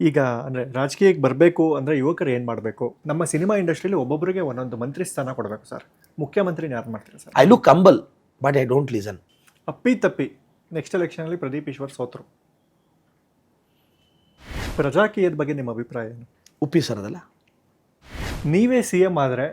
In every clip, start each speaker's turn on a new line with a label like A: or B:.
A: ಈಗ ಅಂದರೆ ರಾಜಕೀಯಕ್ಕೆ ಬರಬೇಕು ಅಂದರೆ ಯುವಕರು ಏನು ಮಾಡಬೇಕು? ನಮ್ಮ ಸಿನಿಮಾ ಇಂಡಸ್ಟ್ರಿಯಲ್ಲಿ ಒಬ್ಬೊಬ್ಬರಿಗೆ ಒಂದೊಂದು ಮಂತ್ರಿ ಸ್ಥಾನ ಕೊಡಬೇಕು ಸರ್. ಮುಖ್ಯಮಂತ್ರಿನ ಯಾರು ಮಾಡ್ತೀರಾ sir?
B: I look humble but I don't listen
A: ಅಪ್ಪಿ ತಪ್ಪಿ ನೆಕ್ಸ್ಟ್ ಎಲೆಕ್ಷನಲ್ಲಿ ಪ್ರದೀಪ್ ಈಶ್ವರ್ ಸೋತರು. ಪ್ರಜಾಕೀಯದ ಬಗ್ಗೆ ನಿಮ್ಮ ಅಭಿಪ್ರಾಯ ಏನು?
B: ಉಪ್ಪಿ ಸರದಲ್ಲ
A: ನೀವೇ ಸಿ ಎಂ ಆದರೆ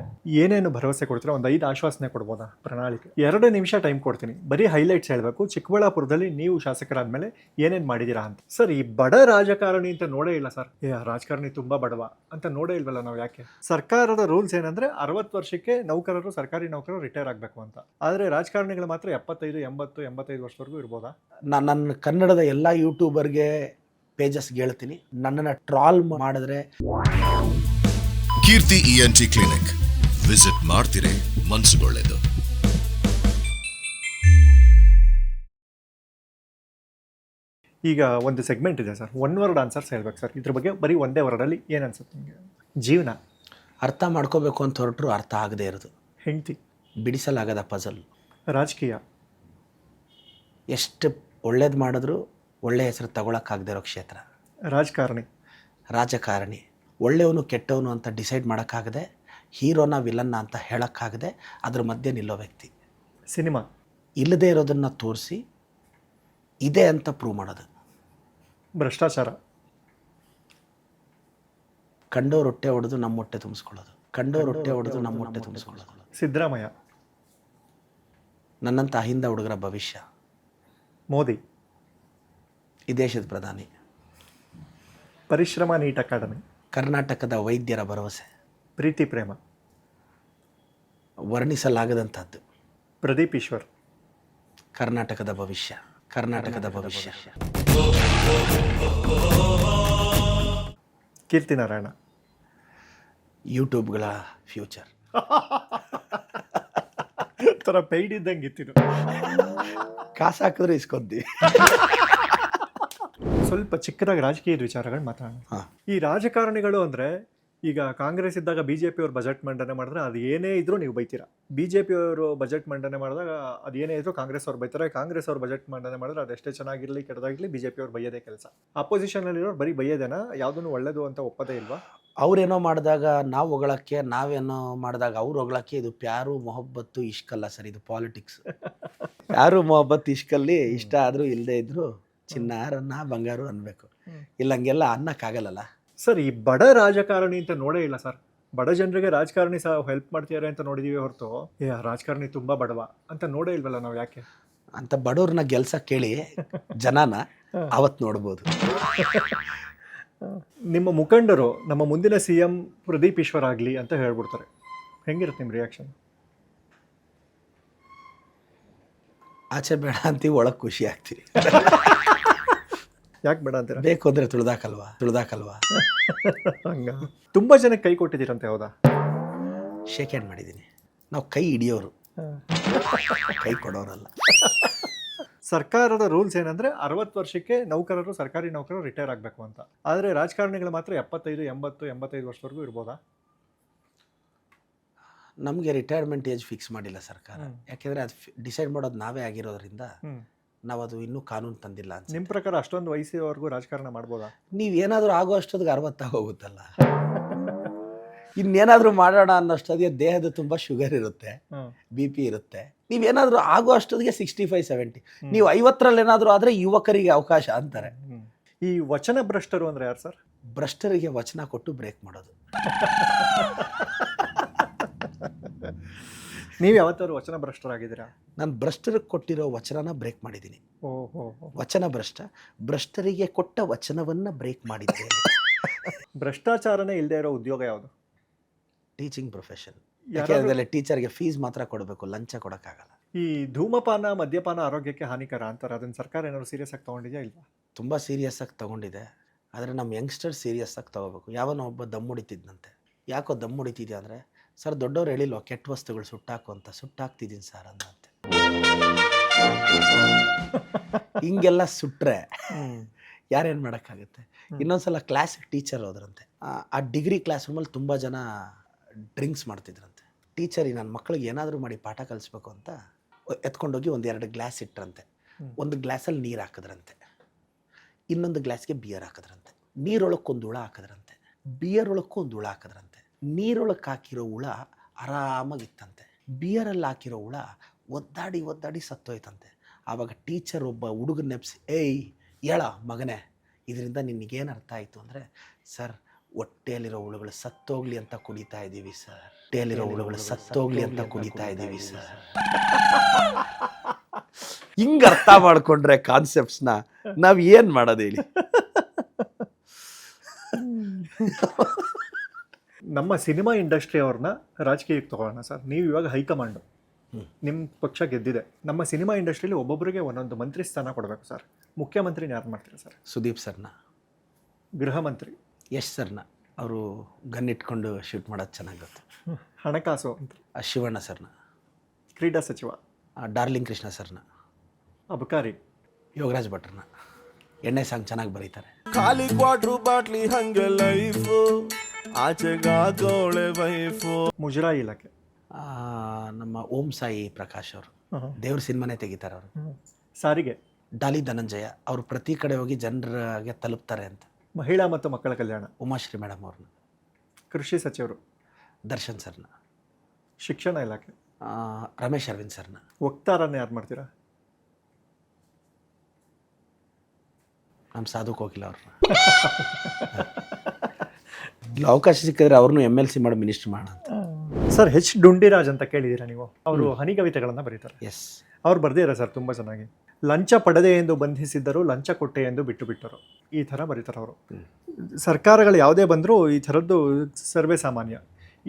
A: ಏನೇನು ಭರವಸೆ ಕೊಡ್ತೀರಾ ಒಂದು ಐದು ಆಶ್ವಾಸನೆ ಕೊಡ್ಬೋದಾ? ಪ್ರಣಾಳಿಕೆ. ಎರಡು ನಿಮಿಷ ಟೈಮ್ ಕೊಡ್ತೀನಿ. ಬರೀ ಹೈಲೈಟ್ಸ್ ಹೇಳಬೇಕು. ಚಿಕ್ಕಬಳ್ಳಾಪುರದಲ್ಲಿ ನೀವು ಶಾಸಕರಾದ ಮೇಲೆ ಏನೇನು ಮಾಡಿದ್ದೀರಾ ಅಂತ. ಸರ್, ಈ ಬಡ ರಾಜಕಾರಣಿ ಅಂತ ನೋಡೇ ಇಲ್ಲ ಸರ್. ರಾಜಕಾರಣಿ ತುಂಬ ಬಡವ ಅಂತ ನೋಡೇ ಇಲ್ವಲ್ಲ ನಾವು ಯಾಕೆ? ಸರ್ಕಾರದ ರೂಲ್ಸ್ ಏನಂದ್ರೆ ಅರವತ್ತು ವರ್ಷಕ್ಕೆ ನೌಕರರು, ಸರ್ಕಾರಿ ನೌಕರರು ರಿಟೈರ್ ಆಗಬೇಕು ಅಂತ. ಆದರೆ ರಾಜಕಾರಣಿಗಳು ಮಾತ್ರ ಎಪ್ಪತ್ತೈದು, ಎಂಬತ್ತು, ಎಂಬತ್ತೈದು ವರ್ಷವರೆಗೂ ಇರ್ಬೋದಾ?
B: ನಾನು ನನ್ನ ಕನ್ನಡದ ಎಲ್ಲ ಯೂಟ್ಯೂಬರ್ಗೆ ಪೇಜಸ್ಗೆ ಹೇಳ್ತೀನಿ. ನನ್ನನ್ನು ಟ್ರಾಲ್ ಮಾಡಿದ್ರೆ
C: ಕೀರ್ತಿ ಇಎನ್ಟಿ ಕ್ಲಿನಿಕ್ ವಿಸಿಟ್ ಮಾಡ್ತಿರೇ ಮನ್ಸುಗೊಳ್ಳೆದು
A: ಈಗ ಒಂದು ಸೆಗ್ಮೆಂಟ್ ಇದೆ ಸರ್. ಒನ್ ವರ್ಡ್ ಆನ್ಸರ್ಸ್ ಹೇಳ್ಬೇಕು ಸರ್. ಇದ್ರ ಬಗ್ಗೆ ಬರೀ ಒಂದೇ ವರ್ಡಲ್ಲಿ ಏನು ಅನ್ಸುತ್ತೆ ನಿಮಗೆ? ಜೀವನ.
B: ಅರ್ಥ ಮಾಡ್ಕೋಬೇಕು ಅಂತ ಹೊರಟರು ಅರ್ಥ ಆಗದೇ ಇರೋದು.
A: ಹೆಂಡತಿ.
B: ಬಿಡಿಸಲಾಗದ ಪಜಲ್
A: ರಾಜಕೀಯ.
B: ಎಷ್ಟು ಒಳ್ಳೇದು ಮಾಡಿದ್ರು ಒಳ್ಳೆಯ ಹೆಸರು ತಗೊಳಕ್ಕಾಗದೇ ಇರೋ ಕ್ಷೇತ್ರ.
A: ರಾಜಕಾರಣಿ.
B: ರಾಜಕಾರಣಿ. ಒಳ್ಳೆಯವನು ಕೆಟ್ಟವನು ಅಂತ ಡಿಸೈಡ್ ಮಾಡೋಕ್ಕಾಗದೆ ಹೀರೋನ ವಿಲನ್ನ ಅಂತ ಹೇಳೋಕ್ಕಾಗದೆ ಅದ್ರ ಮಧ್ಯೆ ನಿಲ್ಲೋ ವ್ಯಕ್ತಿ.
A: ಸಿನಿಮಾ.
B: ಇಲ್ಲದೇ ಇರೋದನ್ನು ತೋರಿಸಿ ಇದೆ ಅಂತ ಪ್ರೂವ್ ಮಾಡೋದು.
A: ಭ್ರಷ್ಟಾಚಾರ.
B: ಕಂಡೋರು ಹೊಟ್ಟೆ ಹೊಡೆದು ನಮ್ಮ ಹೊಟ್ಟೆ ತುಂಬಿಸ್ಕೊಳ್ಳೋದು. ಕಂಡೋರು ಹೊಟ್ಟೆ ಹೊಡೆದು ನಮ್ಮ ಹೊಟ್ಟೆ ತುಂಬಿಸ್ಕೊಳ್ಳೋದು.
A: ಸಿದ್ದರಾಮಯ್ಯ.
B: ನನ್ನಂಥ ಅಹಿಂದ ಹುಡುಗರ ಭವಿಷ್ಯ.
A: ಮೋದಿ.
B: ಈ ದೇಶದ ಪ್ರಧಾನಿ.
A: ಪರಿಶ್ರಮ ನೀಟ್ ಅಕಾಡೆಮಿ.
B: ಕರ್ನಾಟಕದ ವೈದ್ಯರ ಭರವಸೆ.
A: ಪ್ರೀತಿ ಪ್ರೇಮ.
B: ವರ್ಣಿಸಲಾಗದಂಥದ್ದು.
A: ಪ್ರದೀಪ್ ಈಶ್ವರ್.
B: ಕರ್ನಾಟಕದ ಭವಿಷ್ಯ ಕರ್ನಾಟಕದ ಭವಿಷ್ಯ.
A: ಕೀರ್ತಿ ನಾರಾಯಣ.
B: ಯೂಟ್ಯೂಬ್ಗಳ ಫ್ಯೂಚರ್.
A: ಥರ ಪೈಡ್ ಇದ್ದಂಗೆ ಇತ್ತಿದು
B: ಕಾಸು ಹಾಕಿದ್ರೆ ಇಸ್ಕೊಂತೀವಿ
A: ಸ್ವಲ್ಪ ಚಿಕ್ಕದಾಗಿ ರಾಜಕೀಯದ ವಿಚಾರಗಳು ಮಾತಾಡೋಣ. ಈ ರಾಜಕಾರಣಿಗಳು ಅಂದ್ರೆ ಈಗ ಕಾಂಗ್ರೆಸ್ ಇದ್ದಾಗ ಬಿ ಜೆ ಪಿಯವ್ರು ಬಜೆಟ್ ಮಂಡನೆ ಮಾಡಿದ್ರೆ ಅದು ಏನೇ ಇದ್ರೂ ನೀವು ಬೈತೀರಾ. ಬಿ ಜೆ ಪಿಯವರು ಬಜೆಟ್ ಮಂಡನೆ ಮಾಡಿದಾಗ ಅದು ಏನೇ ಇದ್ರೂ ಕಾಂಗ್ರೆಸ್ ಅವ್ರು ಬೈತಾರೆ. ಕಾಂಗ್ರೆಸ್ ಅವ್ರು ಬಜೆಟ್ ಮಂಡನೆ ಮಾಡಿದ್ರೆ ಅದೆಷ್ಟೇ ಚೆನ್ನಾಗಿರಲಿ ಕೆಟ್ಟದಾಗಿರಲಿ ಬಿ ಜೆ ಪಿಯವ್ರು ಬೈಯೋದೇ ಕೆಲಸ. ಅಪೋಸಿಷನಲ್ಲಿರೋರು ಬರೀ ಬೈಯೋದೇನಾ? ಯಾವುದನ್ನು ಒಳ್ಳೇದು ಅಂತ ಒಪ್ಪದೇ ಇಲ್ವಾ?
B: ಅವ್ರೇನೋ ಮಾಡಿದಾಗ ನಾವು ಹೊಗಳಕ್ಕೆ ನಾವೇನೋ ಮಾಡಿದಾಗ ಅವ್ರು ಹೊಗಳಕ್ಕೆ ಇದು ಪ್ಯಾರು ಮೊಹಬ್ಬತ್ತು ಇಷ್ಕಲ್ಲ ಸರ್ ಇದು ಪಾಲಿಟಿಕ್ಸ್ ಯಾರು ಮೊಹಬ್ಬತ್ತು ಇಷ್ಕಲ್ಲಿ ಇಷ್ಟ ಆದರೂ ಇಲ್ಲದೇ ಇದ್ರು ಚಿನ್ನಾರನ್ನ ಬಂಗಾರು ಅನ್ಬೇಕು. ಇಲ್ಲ ಹಂಗೆಲ್ಲ ಅನ್ನಕ್ಕಾಗಲ್ಲಲ್ಲ?
A: ಸರ್ ಈ ಬಡ ರಾಜಕಾರಣಿ ಅಂತ ನೋಡೇ ಇಲ್ಲ ಸರ್. ಬಡ ಜನರಿಗೆ ರಾಜಕಾರಣಿ ಸಹ ಹೆಲ್ಪ್ ಮಾಡ್ತಿದ್ದಾರೆ ಅಂತ ನೋಡಿದೀವಿ ಹೊರತು. ಏ ರಾಜಕಾರಣಿ ತುಂಬಾ ಬಡವ ಅಂತ ನೋಡೇ ಇಲ್ವಲ್ಲ ನಾವು ಯಾಕೆ?
B: ಅಂತ ಬಡವ್ರನ್ನ ಗೆಲ್ಸ ಕೇಳಿ ಜನನ ಅವತ್ತು ನೋಡ್ಬೋದು.
A: ನಿಮ್ಮ ಮುಖಂಡರು ನಮ್ಮ ಮುಂದಿನ ಸಿ ಎಂ ಪ್ರದೀಪ್ ಈಶ್ವರ್ ಆಗಲಿ ಅಂತ ಹೇಳ್ಬಿಡ್ತಾರೆ. ಹೆಂಗಿರುತ್ತೆ ನಿಮ್ಮ ರಿಯಾಕ್ಷನ್
B: ಆಚೆ ಬೇಡ ಅಂತೀವಿ ಒಳಗೆ ಖುಷಿ ಆಗ್ತೀವಿ
A: ಯಾಕೆ ಬೇಡ ಅಂತೀರ?
B: ಬೇಕು ಅಂದ್ರೆ ತುಳಿದಾಕಲ್ವಾ? ತುಳಿದಾಕಲ್ವಾ?
A: ಹಂಗ. ತುಂಬಾ ಜನಕ್ಕೆ ಕೈ ಕೊಟ್ಟಿದ್ದೀರಂತೆ ಹೌದಾ?
B: ಶೇಕ್ ಹ್ಯಾಂಡ್ ಮಾಡಿದ್ದೀನಿ. ನಾವು ಕೈ ಹಿಡಿಯೋರು. ಕೈ ಕೊಡೋರಲ್ಲ.
A: ಸರ್ಕಾರದ ರೂಲ್ಸ್ ಏನಂದ್ರೆ ಅರವತ್ತು ವರ್ಷಕ್ಕೆ ನೌಕರರು ಸರ್ಕಾರಿ ನೌಕರರು ರಿಟೈರ್ ಆಗಬೇಕು ಅಂತ. ಆದರೆ ರಾಜಕಾರಣಿಗಳು ಮಾತ್ರ ಎಪ್ಪತ್ತೈದು ಎಂಬತ್ತು ಎಂಬತ್ತೈದು ವರ್ಷವರೆಗೂ ಇರ್ಬೋದಾ?
B: ನಮಗೆ ರಿಟೈರ್ಮೆಂಟ್ ಏಜ್ ಫಿಕ್ಸ್ ಮಾಡಿಲ್ಲ ಸರ್ಕಾರ. ಯಾಕೆಂದರೆ ಅದು ಡಿಸೈಡ್ ಮಾಡೋದು ನಾವೇ ಆಗಿರೋದ್ರಿಂದ ನಾವು ಅದು ಇನ್ನೂ ಕಾನೂನು ತಂದಿಲ್ಲ ಅಂತ
A: ನಿಮ್ಮ ಪ್ರಕಾರ ಅಷ್ಟೊಂದು ವಯಸ್ಸಿನವರೆಗೂ ರಾಜಕಾರಣ ಮಾಡ್ಬೋದಾ?
B: ನೀವು ಏನಾದರೂ ಆಗೋ ಅಷ್ಟೊತ್ತಿಗೆ ಅರವತ್ತಾಗ ಹೋಗುತ್ತಲ್ಲ ಇನ್ನೇನಾದರೂ ಮಾಡೋಣ ಅನ್ನೋಷ್ಟೊತ್ತಿಗೆ ದೇಹದ ತುಂಬ ಶುಗರ್ ಇರುತ್ತೆ. ಬಿ ಪಿ ಇರುತ್ತೆ. ನೀವೇನಾದರೂ ಆಗೋ ಅಷ್ಟೊತ್ತಿಗೆ ಸಿಕ್ಸ್ಟಿ ಫೈವ್ ಸೆವೆಂಟಿ. ನೀವು ಐವತ್ತರಲ್ಲಿ ಏನಾದರೂ ಆದರೆ ಯುವಕರಿಗೆ ಅವಕಾಶ ಅಂತಾರೆ.
A: ಈ ವಚನ ಭ್ರಷ್ಟರು ಅಂದ್ರೆ ಯಾರು ಸರ್?
B: ಭ್ರಷ್ಟರಿಗೆ ವಚನ ಕೊಟ್ಟು ಬ್ರೇಕ್ ಮಾಡೋದು.
A: ನೀವು ಯಾವತ್ತಾದ್ರು ವಚನ ಭ್ರಷ್ಟರಾಗಿದ್ದೀರಾ?
B: ನಾನು ಭ್ರಷ್ಟರಿಗೆ ಕೊಟ್ಟಿರೋ ವಚನನ ಬ್ರೇಕ್ ಮಾಡಿದ್ದೀನಿ.
A: ಓಹೋ.
B: ವಚನ ಭ್ರಷ್ಟ. ಭ್ರಷ್ಟರಿಗೆ ಕೊಟ್ಟ ವಚನವನ್ನು ಬ್ರೇಕ್ ಮಾಡಿದ್ದೇನೆ.
A: ಭ್ರಷ್ಟಾಚಾರನೇ ಇಲ್ಲದೆ ಇರೋ ಉದ್ಯೋಗ ಯಾವುದು?
B: Teaching profession.
A: ಯಾರಾದ್ರೂ-
B: ಯಾಕೆಂದರೆ ಟೀಚರ್ಗೆ ಫೀಸ್ ಮಾತ್ರ ಕೊಡಬೇಕು ಲಂಚ ಕೊಡೋಕ್ಕಾಗಲ್ಲ.
A: ಈ ಧೂಮಪಾನ ಮದ್ಯಪಾನ ಆರೋಗ್ಯಕ್ಕೆ ಹಾನಿಕರ ಅಂತಾರೆ. ಅದನ್ನ ಸರ್ಕಾರ ಏನಾದ್ರು ಸೀರಿಯಸ್ ಆಗಿ ತಗೊಂಡಿದ್ಯಾ ಇಲ್ಲ
B: ತುಂಬ ಸೀರಿಯಸ್ ಆಗಿ ತೊಗೊಂಡಿದೆ. ಆದರೆ ನಮ್ಮ ಯಂಗ್ಸ್ಟರ್ ಸೀರಿಯಸ್ ಆಗಿ ತೊಗೋಬೇಕು. ಯಾವನೋ ಒಬ್ಬ ದಮ್ ಹೊಡಿತಿದ್ನಂತೆ. ಯಾಕೋ ದಮ್ ಹೊಡಿತಿದ್ಯಾ ಅಂದರೆ ಸರ್ ದೊಡ್ಡವ್ರು ಹೇಳಿಲ್ವ ಕೆಟ್ಟ ವಸ್ತುಗಳು ಸುಟ್ಟಾಕು ಅಂತ? ಸುಟ್ಟಾಕ್ತಿದ್ದೀನಿ ಸರ್ ಅಂದಂತೆ ಹಿಂಗೆಲ್ಲ ಸುಟ್ಟರೆ ಯಾರೇನು ಮಾಡೋಕ್ಕಾಗುತ್ತೆ? ಇನ್ನೊಂದ್ಸಲ ಕ್ಲಾಸಿಗೆ ಟೀಚರ್ ಹೋದ್ರಂತೆ. ಆ- ಡಿಗ್ರಿ ಕ್ಲಾಸ್ ರೂಮಲ್ಲಿ ತುಂಬ ಜನ ಡ್ರಿಂಕ್ಸ್ ಮಾಡ್ತಿದ್ರಂತೆ. ಟೀಚರ್ ನನ್ನ ಮಕ್ಕಳಿಗೆ ಏನಾದರೂ ಮಾಡಿ ಪಾಠ ಕಲಿಸ್ಬೇಕು ಅಂತ ಎತ್ಕೊಂಡೋಗಿ ಒಂದು ಎರಡು ಗ್ಲಾಸ್
A: ಇಟ್ಟರಂತೆ.
B: ಒಂದು ಗ್ಲಾಸಲ್ಲಿ ನೀರು ಹಾಕಿದ್ರಂತೆ. ಇನ್ನೊಂದು ಗ್ಲಾಸ್ಗೆ ಬಿಯರ್ ಹಾಕಿದ್ರಂತೆ. ನೀರೊಳಕ್ಕೊಂದು ಹುಳ ಹಾಕಿದ್ರಂತೆ. ಬಿಯರ್ ಒಳಕ್ಕೂ ಒಂದು ಹುಳ ಹಾಕಿದ್ರಂತೆ. ನೀರೊಳಕ್ಕೆ ಹಾಕಿರೋ ಹುಳ ಆರಾಮಾಗಿತ್ತಂತೆ. ಬಿಯರಲ್ಲಿ ಹಾಕಿರೋ ಹುಳ ಒದ್ದಾಡಿ ಒದ್ದಾಡಿ ಸತ್ತೋಯ್ತಂತೆ. ಆವಾಗ ಟೀಚರ್ ಒಬ್ಬ ಹುಡುಗನ ನೆಪ್ಸಿ ಏಯ್ ಹೇಳ ಮಗನೇ ಇದರಿಂದ ನಿನಗೇನು ಅರ್ಥ ಆಯಿತು? ಅಂದರೆ ಸರ್ ಹೊಟ್ಟೆಯಲ್ಲಿರೋ ಹುಳುಗಳು ಸತ್ತೋಗ್ಲಿ ಅಂತ ಕುಡಿತಾ ಇದ್ದೀವಿ ಸರ್. ಹೊಟ್ಟೆಯಲ್ಲಿರೋ ಹುಳುಗಳು ಸತ್ತೋಗ್ಲಿ ಅಂತ ಕುಡಿತಾ ಇದ್ದೀವಿ ಸರ್. ಹಿಂಗೆ ಅರ್ಥ ಮಾಡ್ಕೊಂಡ್ರೆ ಕಾನ್ಸೆಪ್ಟ್ಸ್ನ ನಾವು ಏನು ಮಾಡೋದು ಹೇಳಿ?
A: ನಮ್ಮ ಸಿನಿಮಾ ಇಂಡಸ್ಟ್ರಿ ಅವ್ರನ್ನ ರಾಜಕೀಯಕ್ಕೆ ತಗೊಳ್ಳೋಣ ಸರ್. ನೀವು ಇವಾಗ ಹೈಕಮಾಂಡು. ನಿಮ್ಮ ಪಕ್ಷ ಗೆದ್ದಿದೆ. ನಮ್ಮ ಸಿನಿಮಾ ಇಂಡಸ್ಟ್ರಿಯಲ್ಲಿ ಒಬ್ಬೊಬ್ಬರಿಗೆ ಒಂದೊಂದು ಮಂತ್ರಿ ಸ್ಥಾನ ಕೊಡಬೇಕು ಸರ್. ಮುಖ್ಯಮಂತ್ರಿನ ಯಾರು ಮಾಡ್ತೀರಾ ಸರ್?
B: ಸುದೀಪ್ ಸರ್ನ.
A: ಗೃಹ ಮಂತ್ರಿ.
B: ಯಶ್ ಸರ್ನ. ಅವರು ಗನ್ ಇಟ್ಕೊಂಡು ಶೂಟ್ ಮಾಡೋದು ಚೆನ್ನಾಗಿ ಗೊತ್ತು.
A: ಹಣಕಾಸು ಮಂತ್ರಿ.
B: ಆ ಶಿವಣ್ಣ ಸರ್ನ.
A: ಕ್ರೀಡಾ ಸಚಿವ.
B: ಆ ಡಾರ್ಲಿಂಗ್ ಕೃಷ್ಣ ಸರ್ನ.
A: ಅಬಕಾರಿ.
B: ಯೋಗರಾಜ್ ಭಟ್ರನ್ನ ಎಣ್ಣೆ ಸಾಂಗ್ ಚೆನ್ನಾಗಿ ಬರೀತಾರೆ.
D: ಖಾಲಿ ಕ್ವಾಟ್ರು ಬಾಟ್ಲಿ ಹಂಗೆ ಲೈಫು ಆಚೆಗಾಗೋಳೆ ವೈಫು
A: ಮುಜರಾಯಿ ಇಲಾಖೆ.
B: ಆ, ನಮ್ಮ ಓಂ ಸಾಯಿ ಪ್ರಕಾಶ್ ಅವರು. ದೇವ್ರ ಸಿನಿಮಾನೇ ತೆಗಿತಾರೆ ಅವರು.
A: ಸಾರಿಗೆ.
B: ಡಾಲಿ ಧನಂಜಯ ಅವರು ಪ್ರತಿ ಕಡೆ ಹೋಗಿ ಜನರಿಗೆ ತಲುಪ್ತಾರೆ ಅಂತ.
A: ಮಹಿಳಾ ಮತ್ತು ಮಕ್ಕಳ ಕಲ್ಯಾಣ.
B: ಉಮಾಶ್ರೀ ಮೇಡಮ್ ಅವ್ರನ್ನ.
A: ಕೃಷಿ ಸಚಿವರು.
B: ದರ್ಶನ್ ಸರ್ನ.
A: ಶಿಕ್ಷಣ ಇಲಾಖೆ.
B: ಆ, ರಮೇಶ್ ಅರವಿಂದ್ ಸರ್ನ.
A: ವಕ್ತಾರನ್ನ ಯಾರು ಮಾಡ್ತೀರಾ?
B: ನಮ್ಮ ಸಾಧು ಕೋಕಿಲ ಅವ್ರನ್ನ. ಅವಕಾಶ ಸಿಕ್ಕಿದ್ರೆ ಅವ್ರನ್ನು ಎಂ ಎಲ್ ಸಿ ಮಾಡಿ ಮಿನಿಸ್ಟರ್ ಮಾಡೋಣ ಅಂತ.
A: ಸರ್ ಹೆಚ್ ಡುಂಡಿರಾಜ್ ಅಂತ ಕೇಳಿದ್ದೀರಾ ನೀವು? ಅವರು ಹನಿ ಕವಿತೆಗಳನ್ನು ಬರೀತಾರೆ.
B: ಎಸ್
A: ಅವ್ರು ಬರ್ದಿದ್ದಾರೆ ಸರ್ ತುಂಬ ಚೆನ್ನಾಗಿ. ಲಂಚ ಪಡೆದೆ ಎಂದು ಬಂಧಿಸಿದ್ದರು ಲಂಚ ಕೊಟ್ಟೆ ಎಂದು ಬಿಟ್ಟು ಬಿಟ್ಟರು ಈ ಥರ ಬರೀತಾರೆ ಅವರು. ಸರ್ಕಾರಗಳು ಯಾವುದೇ ಬಂದರೂ ಈ ಥರದ್ದು ಸರ್ವೇ ಸಾಮಾನ್ಯ.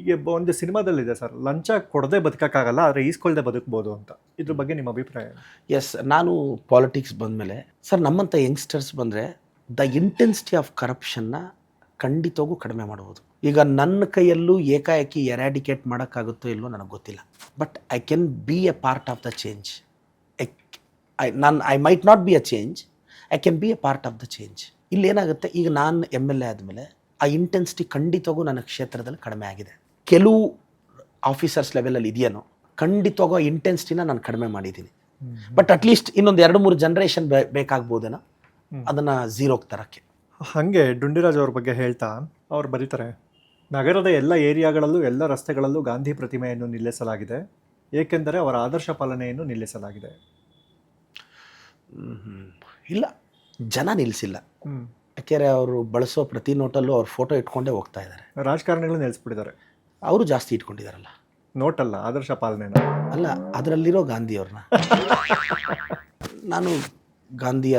A: ಈಗ ಒಂದು ಸಿನಿಮಾದಲ್ಲಿದೆ ಸರ್ ಲಂಚ ಕೊಡದೆ ಬದುಕೋಕ್ಕಾಗಲ್ಲ ಆದರೆ ಈಸ್ಕೊಳ್ಳದೆ ಬದುಕ್ಬೋದು ಅಂತ. ಇದ್ರ ಬಗ್ಗೆ ನಿಮ್ಮ ಅಭಿಪ್ರಾಯ
B: ಎಸ್ ನಾನು ಪಾಲಿಟಿಕ್ಸ್ ಬಂದಮೇಲೆ ಸರ್ ನಮ್ಮಂಥ ಯಂಗ್ಸ್ಟರ್ಸ್ ಬಂದರೆ ದ ಇಂಟೆನ್ಸಿಟಿ ಆಫ್ ಕರಪ್ಷನ್ನ ಖಂಡಿತವಾಗೂ ಕಡಿಮೆ ಮಾಡ್ಬೋದು. ಈಗ ನನ್ನ ಕೈಯಲ್ಲೂ ಏಕಾಏಕಿ ಎರಾಡಿಕೇಟ್ ಮಾಡೋಕ್ಕಾಗುತ್ತೋ ಇಲ್ಲವೋ ನನಗೆ ಗೊತ್ತಿಲ್ಲ. But I can be a part of the change I ನಾನು I might not be a change I can be a part of the change ಇಲ್ಲಿ ಏನಾಗುತ್ತೆ? ಈಗ ನಾನು ಎಂ ಎಲ್ ಎ ಆದಮೇಲೆ ಆ ಇಂಟೆನ್ಸಿಟಿ ಖಂಡಿತವಾಗೂ ನನ್ನ ಕ್ಷೇತ್ರದಲ್ಲಿ ಕಡಿಮೆ ಆಗಿದೆ. ಕೆಲವು ಆಫೀಸರ್ಸ್ ಲೆವೆಲಲ್ಲಿ ಇದೆಯೇನೋ ಖಂಡಿತವಾಗೂ ಆ ಇಂಟೆನ್ಸಿಟಿನ ನಾನು ಕಡಿಮೆ ಮಾಡಿದ್ದೀನಿ. ಬಟ್ ಅಟ್ಲೀಸ್ಟ್ ಇನ್ನೊಂದು ಎರಡು ಮೂರು ಜನ್ರೇಷನ್ ಬೇಕಾಗ್ಬೋದೇನೋ. ಅದನ್ನು ಝೀರೋಗೆ ತರಕ್ಕೆ.
A: ಹಾಗೆ ಡುಂಡಿರಾಜ್ ಅವ್ರ ಬಗ್ಗೆ ಹೇಳ್ತಾ ಅವ್ರು ಬರೀತಾರೆ ನಗರದ ಎಲ್ಲ ಏರಿಯಾಗಳಲ್ಲೂ ಎಲ್ಲ ರಸ್ತೆಗಳಲ್ಲೂ ಗಾಂಧಿ ಪ್ರತಿಮೆಯನ್ನು ನಿಲ್ಲಿಸಲಾಗಿದೆ ಏಕೆಂದರೆ ಅವರ ಆದರ್ಶ ಪಾಲನೆಯನ್ನು ನಿಲ್ಲಿಸಲಾಗಿದೆ.
B: ಇಲ್ಲ ಜನ ನಿಲ್ಲಿಸಿಲ್ಲ. ಯಾಕೆಂದರೆ ಅವರು ಬಳಸೋ ಪ್ರತಿ ನೋಟಲ್ಲೂ ಅವ್ರ ಫೋಟೋ ಇಟ್ಕೊಂಡೇ ಹೋಗ್ತಾ ಇದ್ದಾರೆ.
A: ರಾಜಕಾರಣಿಗಳು ನಿಲ್ಲಿಸ್ಬಿಟ್ಟಿದ್ದಾರೆ.
B: ಅವರು ಜಾಸ್ತಿ ಇಟ್ಕೊಂಡಿದ್ದಾರಲ್ಲ.
A: ನೋಟಲ್ಲ ಆದರ್ಶ ಪಾಲನೆ
B: ಅಲ್ಲ ಅದರಲ್ಲಿರೋ ಗಾಂಧಿಯವ್ರನ್ನ. ನಾನು ಗಾಂಧಿಯ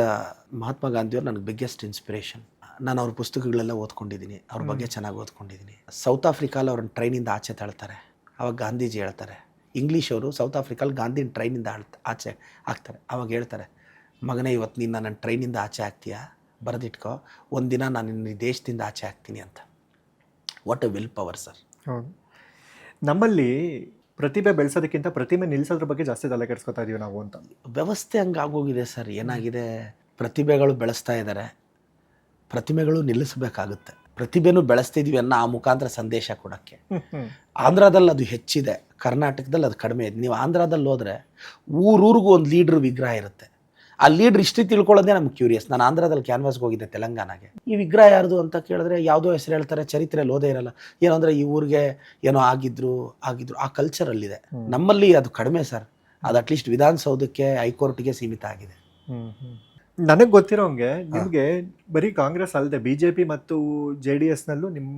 B: ಮಹಾತ್ಮ ಗಾಂಧಿಯವ್ರು ನನಗೆ ಬಿಗ್ಗೆಸ್ಟ್ ಇನ್ಸ್ಪಿರೇಷನ್ ನಾನು ಅವ್ರ ಪುಸ್ತಕಗಳೆಲ್ಲ ಓದ್ಕೊಂಡಿದ್ದೀನಿ ಅವ್ರ ಬಗ್ಗೆ ಚೆನ್ನಾಗಿ ಓದ್ಕೊಂಡಿದ್ದೀನಿ. ಸೌತ್ ಆಫ್ರಿಕಾಲ್ ಅವ್ರನ್ನ ಟ್ರೈನಿಂದ ಆಚೆ ತಳ್ತಾರೆ. ಅವಾಗ ಗಾಂಧೀಜಿ ಹೇಳ್ತಾರೆ. ಇಂಗ್ಲೀಷ್ ಅವರು ಸೌತ್ ಆಫ್ರಿಕಾಲ್ ಗಾಂಧಿನ ಟ್ರೈನಿಂದ ಆಳ್ ಆಚೆ ಹಾಕ್ತಾರೆ ಅವಾಗ ಹೇಳ್ತಾರೆ ಮಗನೇ ಇವತ್ತು ನೀನು ನನ್ನ ಟ್ರೈನಿಂದ ಆಚೆ ಹಾಕ್ತೀಯಾ ಬರೆದಿಟ್ಕೋ. ಒಂದಿನ ನಾನು ನಿನ್ನ ದೇಶದಿಂದ ಆಚೆ ಹಾಕ್ತೀನಿ ಅಂತ. What a will power sir
A: ಹೌದು. ನಮ್ಮಲ್ಲಿ ಪ್ರತಿಭೆ ಬೆಳೆಸೋದಕ್ಕಿಂತ ಪ್ರತಿಮೆ ನಿಲ್ಲಿಸೋದ್ರ ಬಗ್ಗೆ ಜಾಸ್ತಿ ತಲೆ ಕೆಡಿಸ್ಕೊತಾ ಇದೀವಿ ನಾವು ಅಂತ.
B: ವ್ಯವಸ್ಥೆ ಹಂಗೆ ಆಗೋಗಿದೆ ಸರ್. ಏನಾಗಿದೆ? ಪ್ರತಿಭೆಗಳು ಬೆಳೆಸ್ತಾ ಇದ್ದಾರೆ ಪ್ರತಿಮೆಗಳು ನಿಲ್ಲಿಸಬೇಕಾಗುತ್ತೆ. ಪ್ರತಿಭೆನೂ ಬೆಳೆಸ್ತಿದೀವಿ ಅನ್ನೋ ಆ ಮುಖಾಂತರ ಸಂದೇಶ ಕೊಡೋಕ್ಕೆ. ಆಂಧ್ರದಲ್ಲಿ ಅದು ಹೆಚ್ಚಿದೆ. ಕರ್ನಾಟಕದಲ್ಲಿ ಅದು ಕಡಿಮೆ ಇದೆ. ನೀವು ಆಂಧ್ರದಲ್ಲಿ ಹೋದರೆ ಊರೂರಿಗೂ ಒಂದು ಲೀಡ್ರ್ ವಿಗ್ರಹ ಇರುತ್ತೆ. ಆ ಲೀಡ್ರ್ ಇಷ್ಟು ತಿಳ್ಕೊಳ್ಳೋದೇ ನಮ್ಗೆ ಕ್ಯೂರಿಯಸ್ ನಾನು ಆಂಧ್ರದಲ್ಲಿ ಕ್ಯಾನ್ವಾಸ್ಗೆ ಹೋಗಿದ್ದೆ ತೆಲಂಗಾಣಗೆ. ಈ ವಿಗ್ರಹ ಯಾರ್ದು ಅಂತ ಕೇಳಿದ್ರೆ ಯಾವುದೋ ಹೆಸರು ಹೇಳ್ತಾರೆ ಚರಿತ್ರೆಯಲ್ಲಿ ಓದೇ ಇರಲ್ಲ. ಏನೋ ಅಂದರೆ ಈ ಊರಿಗೆ ಏನೋ ಆಗಿದ್ರು ಆಗಿದ್ರು. ಆ ಕಲ್ಚರಲ್ಲಿದೆ ನಮ್ಮಲ್ಲಿ ಅದು ಕಡಿಮೆ ಸರ್ ಅದು ಅಟ್ಲೀಸ್ಟ್ ವಿಧಾನಸೌಧಕ್ಕೆ ಹೈಕೋರ್ಟ್ಗೆ ಸೀಮಿತ ಆಗಿದೆ.
A: ನನಗೆ ಗೊತ್ತಿರೋಂಗೆ ನಿಮಗೆ ಬರೀ ಕಾಂಗ್ರೆಸ್ ಅಲ್ಲದೆ ಬಿ ಜೆ ಪಿ ಮತ್ತು ಜೆ ಡಿ ಎಸ್ನಲ್ಲೂ ನಿಮ್ಮ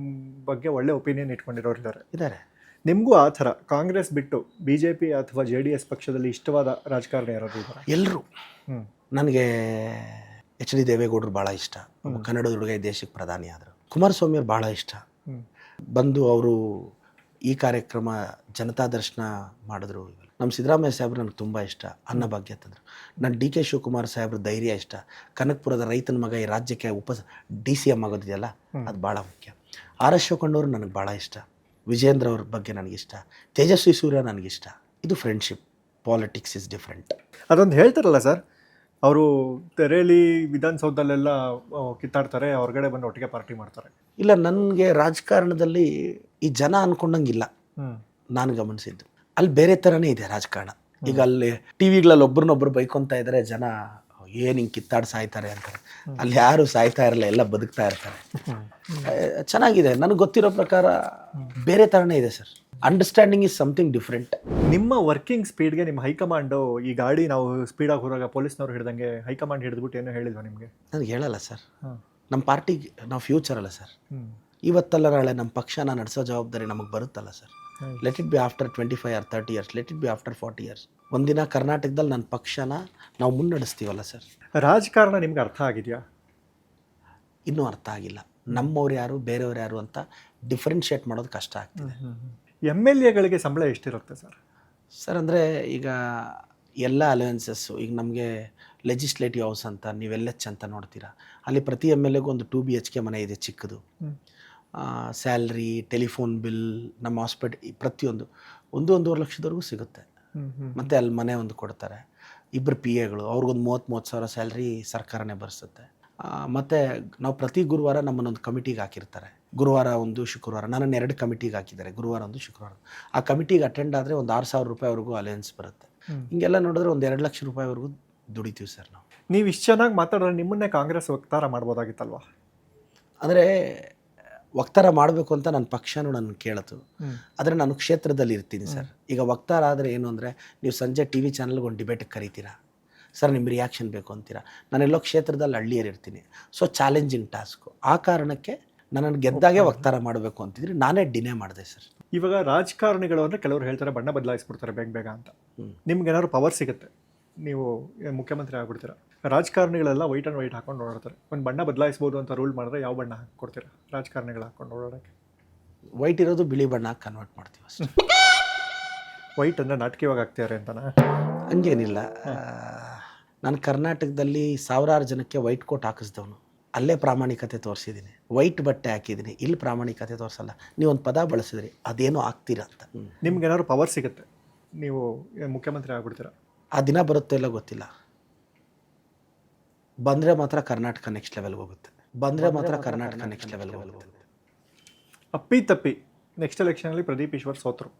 A: ಬಗ್ಗೆ ಒಳ್ಳೆ ಒಪಿನಿಯನ್ ಇಟ್ಕೊಂಡಿರೋರು ಇದ್ದಾರೆ
B: ಇದ್ದಾರೆ
A: ನಿಮಗೂ ಆ ಥರ ಕಾಂಗ್ರೆಸ್ ಬಿಟ್ಟು ಬಿ ಜೆ ಪಿ ಅಥವಾ ಜೆ ಡಿ ಎಸ್ ಪಕ್ಷದಲ್ಲಿ ಇಷ್ಟವಾದ ರಾಜಕಾರಣಿ ಯಾರಾದ್ರು ಇದ್ದಾರೆ
B: ಎಲ್ಲರೂ ನನಗೆ ಎಚ್ ಡಿ ದೇವೇಗೌಡರು ಭಾಳ ಇಷ್ಟ. ಕನ್ನಡದ ಹುಡುಗ ದೇಶಕ್ಕೆ ಪ್ರಧಾನಿ ಆದರು. ಕುಮಾರಸ್ವಾಮಿ ಅವ್ರು ಭಾಳ ಇಷ್ಟ. ಬಂದು ಅವರು ಈ ಕಾರ್ಯಕ್ರಮ ಜನತಾ ದರ್ಶನ ಮಾಡಿದ್ರು ನಮ್ಮ ಸಿದ್ದರಾಮಯ್ಯ ಸಾಹೇಬ್ರು ನನಗೆ ತುಂಬ ಇಷ್ಟ. ಅನ್ನಭಾಗ್ಯ ತಂದರು. ನನ್ನ ಡಿ ಕೆ ಶಿವಕುಮಾರ್ ಸಾಹೇಬ್ರ ಧೈರ್ಯ ಇಷ್ಟ. ಕನಕಪುರದ ರೈತನ ಮಗ ಈ ರಾಜ್ಯಕ್ಕೆ ಉಪ ಡಿ ಸಿ ಎಂ ಆಗೋದಿದೆಯಲ್ಲ? ಅದು ಭಾಳ ಮುಖ್ಯ. ಆರ್ ಎಸ್ ಶಿವಕೊಂಡವ್ರು ನನಗೆ ಭಾಳ ಇಷ್ಟ. ವಿಜೇಂದ್ರ ಅವ್ರ ಬಗ್ಗೆ ನನಗಿಷ್ಟ ತೇಜಸ್ವಿ ಸೂರ್ಯ ನನಗಿಷ್ಟ ಇದು ಫ್ರೆಂಡ್ಶಿಪ್ ಪಾಲಿಟಿಕ್ಸ್ ಇಸ್ ಡಿಫ್ರೆಂಟ್
A: ಅದೊಂದು ಹೇಳ್ತಾರಲ್ಲ ಸರ್ ಅವರು ತೆರೆಯಲ್ಲಿ ವಿಧಾನಸೌಧದಲ್ಲೆಲ್ಲ ಕಿತ್ತಾಡ್ತಾರೆ ಹೊರಗಡೆ ಬಂದು ಒಟ್ಟಿಗೆ ಪಾರ್ಟಿ ಮಾಡ್ತಾರೆ.
B: ಇಲ್ಲ ನನಗೆ ರಾಜಕಾರಣದಲ್ಲಿ ಈ ಜನ ಅನ್ಕೊಂಡಂಗಿಲ್ಲ. ನಾನು ಗಮನಿಸಿದ್ದು. ಅಲ್ಲಿ ಬೇರೆ ಥರನೇ ಇದೆ ರಾಜಕಾರಣ. ಈಗ ಅಲ್ಲಿ ಟಿ ವಿಗಳಲ್ಲಿ ಒಬ್ರನ್ನೊಬ್ರು ಬೈಕೊಂತ ಇದ್ದಾರೆ ಜನ ಏನು ಹಿಂಗೆ ಕಿತ್ತಾಡಿ ಸಾಯ್ತಾರೆ ಅಂತಾರೆ. ಅಲ್ಲಿ ಯಾರು ಸಾಯ್ತಾ ಇರಲ್ಲ ಎಲ್ಲ ಬದುಕ್ತಾ ಇರ್ತಾರೆ. ಚೆನ್ನಾಗಿದೆ. ನನಗೆ ಗೊತ್ತಿರೋ ಪ್ರಕಾರ ಬೇರೆ ಥರನೇ ಇದೆ sir. Understanding is something different
A: ನಿಮ್ಮ ವರ್ಕಿಂಗ್ ಸ್ಪೀಡ್ಗೆ ನಿಮ್ಮ ಹೈಕಮಾಂಡು ಈ ಗಾಡಿ ನಾವು ಸ್ಪೀಡಾಗಿ ಹೋದಾಗ ಪೊಲೀಸ್ನವ್ರು ಹಿಡ್ದಂಗೆ ಹೈಕಮಾಂಡ್ ಹಿಡಿದ್ಬಿಟ್ಟು ಏನೋ ಹೇಳಿದ್ವಾ ನಿಮಗೆ?
B: ನನಗೆ ಹೇಳಲ್ಲ ಸರ್. ನಮ್ಮ ಪಾರ್ಟಿಗೆ ನಾವು ಫ್ಯೂಚರ್ ಅಲ್ಲ ಸರ್. ಇವತ್ತಲ್ಲ ನಾಳೆ ನಮ್ಮ ಪಕ್ಷನ ನಡೆಸೋ ಜವಾಬ್ದಾರಿ ನಮಗೆ ಬರುತ್ತಲ್ಲ sir. Let it be after twenty five or thirty years let it be after forty years ಒಂದಿನ ಕರ್ನಾಟಕದಲ್ಲಿ ನನ್ನ ಪಕ್ಷನ ನಾವು ಮುನ್ನಡೆಸ್ತೀವಲ್ಲ ಸರ್?
A: ರಾಜಕಾರಣ ನಿಮ್ಗೆ ಅರ್ಥ ಆಗಿದೆಯಾ?
B: ಇನ್ನೂ ಅರ್ಥ ಆಗಿಲ್ಲ. ನಮ್ಮವ್ರು ಯಾರು ಬೇರೆಯವ್ರು ಯಾರು ಅಂತ ಡಿಫ್ರೆನ್ಷಿಯೇಟ್ ಮಾಡೋದು ಕಷ್ಟ ಆಗ್ತಿದೆ.
A: ಎಂ ಎಲ್ ಎಗಳಿಗೆ ಸಂಬಳ ಎಷ್ಟಿರುತ್ತೆ ಸರ್?
B: ಸರ್ ಅಂದರೆ ಈಗ ಎಲ್ಲ ಅಲವೆನ್ಸಸ್ಸು ಈಗ ನಮಗೆ ಲೆಜಿಸ್ಲೇಟಿವ್ ಹೌಸ್ ಅಂತ ನೀವು ಎಲ್ ಎಚ್ ಅಂತ ನೋಡ್ತೀರಾ. ಅಲ್ಲಿ ಪ್ರತಿ ಎಂ ಎಲ್ ಎಗೂ ಒಂದು ಟು ಬಿ ಎಚ್ ಕೆ ಮನೆ ಇದೆ ಚಿಕ್ಕದು. ಸ್ಯಾಲ್ರಿ ಟೆಲಿಫೋನ್ ಬಿಲ್ ನಮ್ಮ ಹಾಸ್ಪಿಟ್ ಪ್ರತಿಯೊಂದು ಒಂದು ಒಂದೂವರೆ ಲಕ್ಷದವರೆಗೂ ಸಿಗುತ್ತೆ. ಮತ್ತು ಅಲ್ಲಿ ಮನೆ ಒಂದು ಕೊಡ್ತಾರೆ. ಇಬ್ಬರು ಪಿ ಎಗಳು ಅವ್ರಿಗೊಂದು ಮೂವತ್ತು ಮೂವತ್ತು ಸಾವಿರ ಸ್ಯಾಲ್ರಿ ಸರ್ಕಾರನೇ ಭರಿಸುತ್ತೆ ಮತ್ತು ನಾವು ಪ್ರತಿ ಗುರುವಾರ ನಮ್ಮನ್ನೊಂದು ಕಮಿಟಿಗೆ ಹಾಕಿರ್ತಾರೆ. ಗುರುವಾರ ಒಂದು ಶುಕ್ರವಾರ. ನನ್ನನ್ನು ಎರಡು ಕಮಿಟಿಗೆ ಹಾಕಿದ್ದಾರೆ. ಗುರುವಾರ ಒಂದು ಶುಕ್ರವಾರ ಆ ಕಮಿಟಿಗೆ ಅಟೆಂಡ್ ಆದರೆ ಒಂದು ಆರು ಸಾವಿರ ರೂಪಾಯಿವರೆಗೂ ಅಲಯನ್ಸ್ ಬರುತ್ತೆ. ಹಿಂಗೆಲ್ಲ ನೋಡಿದ್ರೆ ಒಂದು ಎರಡು ಲಕ್ಷ ರೂಪಾಯಿವರೆಗೂ ದುಡಿತೀವಿ ಸರ್ ನಾವು.
A: ನೀವು ಇಷ್ಟು ಚೆನ್ನಾಗಿ ಮಾತಾಡಿದ್ರೆ ನಿಮ್ಮನ್ನೇ ಕಾಂಗ್ರೆಸ್ ವಕ್ತಾರ ಮಾಡ್ಬೋದಾಗಿತ್ತಲ್ವಾ?
B: ಅಂದರೆ ವಕ್ತಾರ ಮಾಡಬೇಕು ಅಂತ ನನ್ನ ಪಕ್ಷನೂ ನಾನು ಕೇಳಿತು. ಆದರೆ ನಾನು ಕ್ಷೇತ್ರದಲ್ಲಿ ಇರ್ತೀನಿ ಸರ್. ಈಗ ವಕ್ತಾರ ಆದರೆ ಏನು ಅಂದರೆ ನೀವು ಸಂಜೆ ಟಿ ವಿ ಚಾನಲ್ಗೆ ಒಂದು ಡಿಬೇಟಿಗೆ ಕರಿತೀರಾ? ಸರ್ ನಿಮ್ಮ ರಿಯಾಕ್ಷನ್ ಬೇಕು ಅಂತೀರಾ? ನಾನೆಲ್ಲೋ ಕ್ಷೇತ್ರದಲ್ಲಿ ಹಳ್ಳಿಯರು ಇರ್ತೀನಿ. ಸೊ ಚಾಲೆಂಜಿಂಗ್ ಟಾಸ್ಕು ಆ ಕಾರಣಕ್ಕೆ ನನ್ನನ್ನು ಗೆದ್ದಾಗೆ ವಕ್ತಾರ ಮಾಡಬೇಕು ಅಂತಿದ್ರೆ ನಾನೇ ಡಿನೇ ಮಾಡಿದೆ ಸರ್.
A: ಇವಾಗ ರಾಜಕಾರಣಿಗಳು ಅಂದರೆ ಕೆಲವರು ಹೇಳ್ತಾರೆ ಬಣ್ಣ ಬದಲಾಯಿಸ್ಬಿಡ್ತಾರೆ ಬೇಗ ಬೇಗ ಅಂತ. ನಿಮ್ಗೆ ಏನಾದ್ರು ಪವರ್ ಸಿಗುತ್ತೆ? ನೀವು ಮುಖ್ಯಮಂತ್ರಿ ಆಗ್ಬಿಡ್ತೀರಾ? ರಾಜಕಾರಣಿಗಳೆಲ್ಲ ವೈಟ್ ಆ್ಯಂಡ್ ವೈಟ್ ಹಾಕೊಂಡು ಓಡಾಡ್ತಾರೆ. ಒಂದು ಬಣ್ಣ ಬದಲಾಯಿಸ್ಬೋದು ಅಂತ ರೂಲ್ ಮಾಡಿದ್ರೆ ಯಾವ ಬಣ್ಣ ಹಾಕ್ಕೊಡ್ತೀರಾ ರಾಜಕಾರಣಿಗಳು ಹಾಕೊಂಡು ಓಡಾಡೋಕ್ಕೆ?
B: ವೈಟ್ ಇರೋದು ಬಿಳಿ ಬಣ್ಣ ಕನ್ವರ್ಟ್ ಮಾಡ್ತೀವಿ ಅಷ್ಟೇ.
A: ವೈಟ್ ಅಂದರೆ ನಾಟಕೀಯವಾಗಿ ಆಗ್ತಿದ್ದಾರೆ ಅಂತನಾ?
B: ಹಂಗೇನಿಲ್ಲ. ನಾನು ಕರ್ನಾಟಕದಲ್ಲಿ ಸಾವಿರಾರು ಜನಕ್ಕೆ ವೈಟ್ ಕೋಟ್ ಹಾಕಿಸ್ದವನು. ಅಲ್ಲೇ ಪ್ರಾಮಾಣಿಕತೆ ತೋರಿಸಿದ್ದೀನಿ. ವೈಟ್ ಬಟ್ಟೆ ಹಾಕಿದ್ದೀನಿ. ಇಲ್ಲಿ ಪ್ರಾಮಾಣಿಕತೆ ತೋರಿಸಲ್ಲ. ನೀವು ಒಂದು ಪದ ಬಳಸಿದ್ರಿ ಅದೇನೋ ಆಗ್ತೀರ ಅಂತ.
A: ನಿಮ್ಗೆ ಏನಾದ್ರು ಪವರ್ ಸಿಗುತ್ತೆ? ನೀವು ಮುಖ್ಯಮಂತ್ರಿ ಆಗ್ಬಿಡ್ತೀರಾ?
B: ಆ ದಿನ ಬರುತ್ತೋ ಇಲ್ಲ ಗೊತ್ತಿಲ್ಲ. ಬಂದರೆ ಮಾತ್ರ ಕರ್ನಾಟಕ ನೆಕ್ಸ್ಟ್ ಲೆವೆಲ್ಗೆ ಹೋಗುತ್ತೆ. ಬಂದರೆ ಮಾತ್ರ ಕರ್ನಾಟಕ ನೆಕ್ಸ್ಟ್ ಲೆವೆಲ್ಗೆ ಹೋಗುತ್ತೆ.
A: ಅಪ್ಪಿ ತಪ್ಪಿ. ನೆಕ್ಸ್ಟ್ ಎಲೆಕ್ಷನಲ್ಲಿ ಪ್ರದೀಪ್ ಈಶ್ವರ್ ಸೋತರು.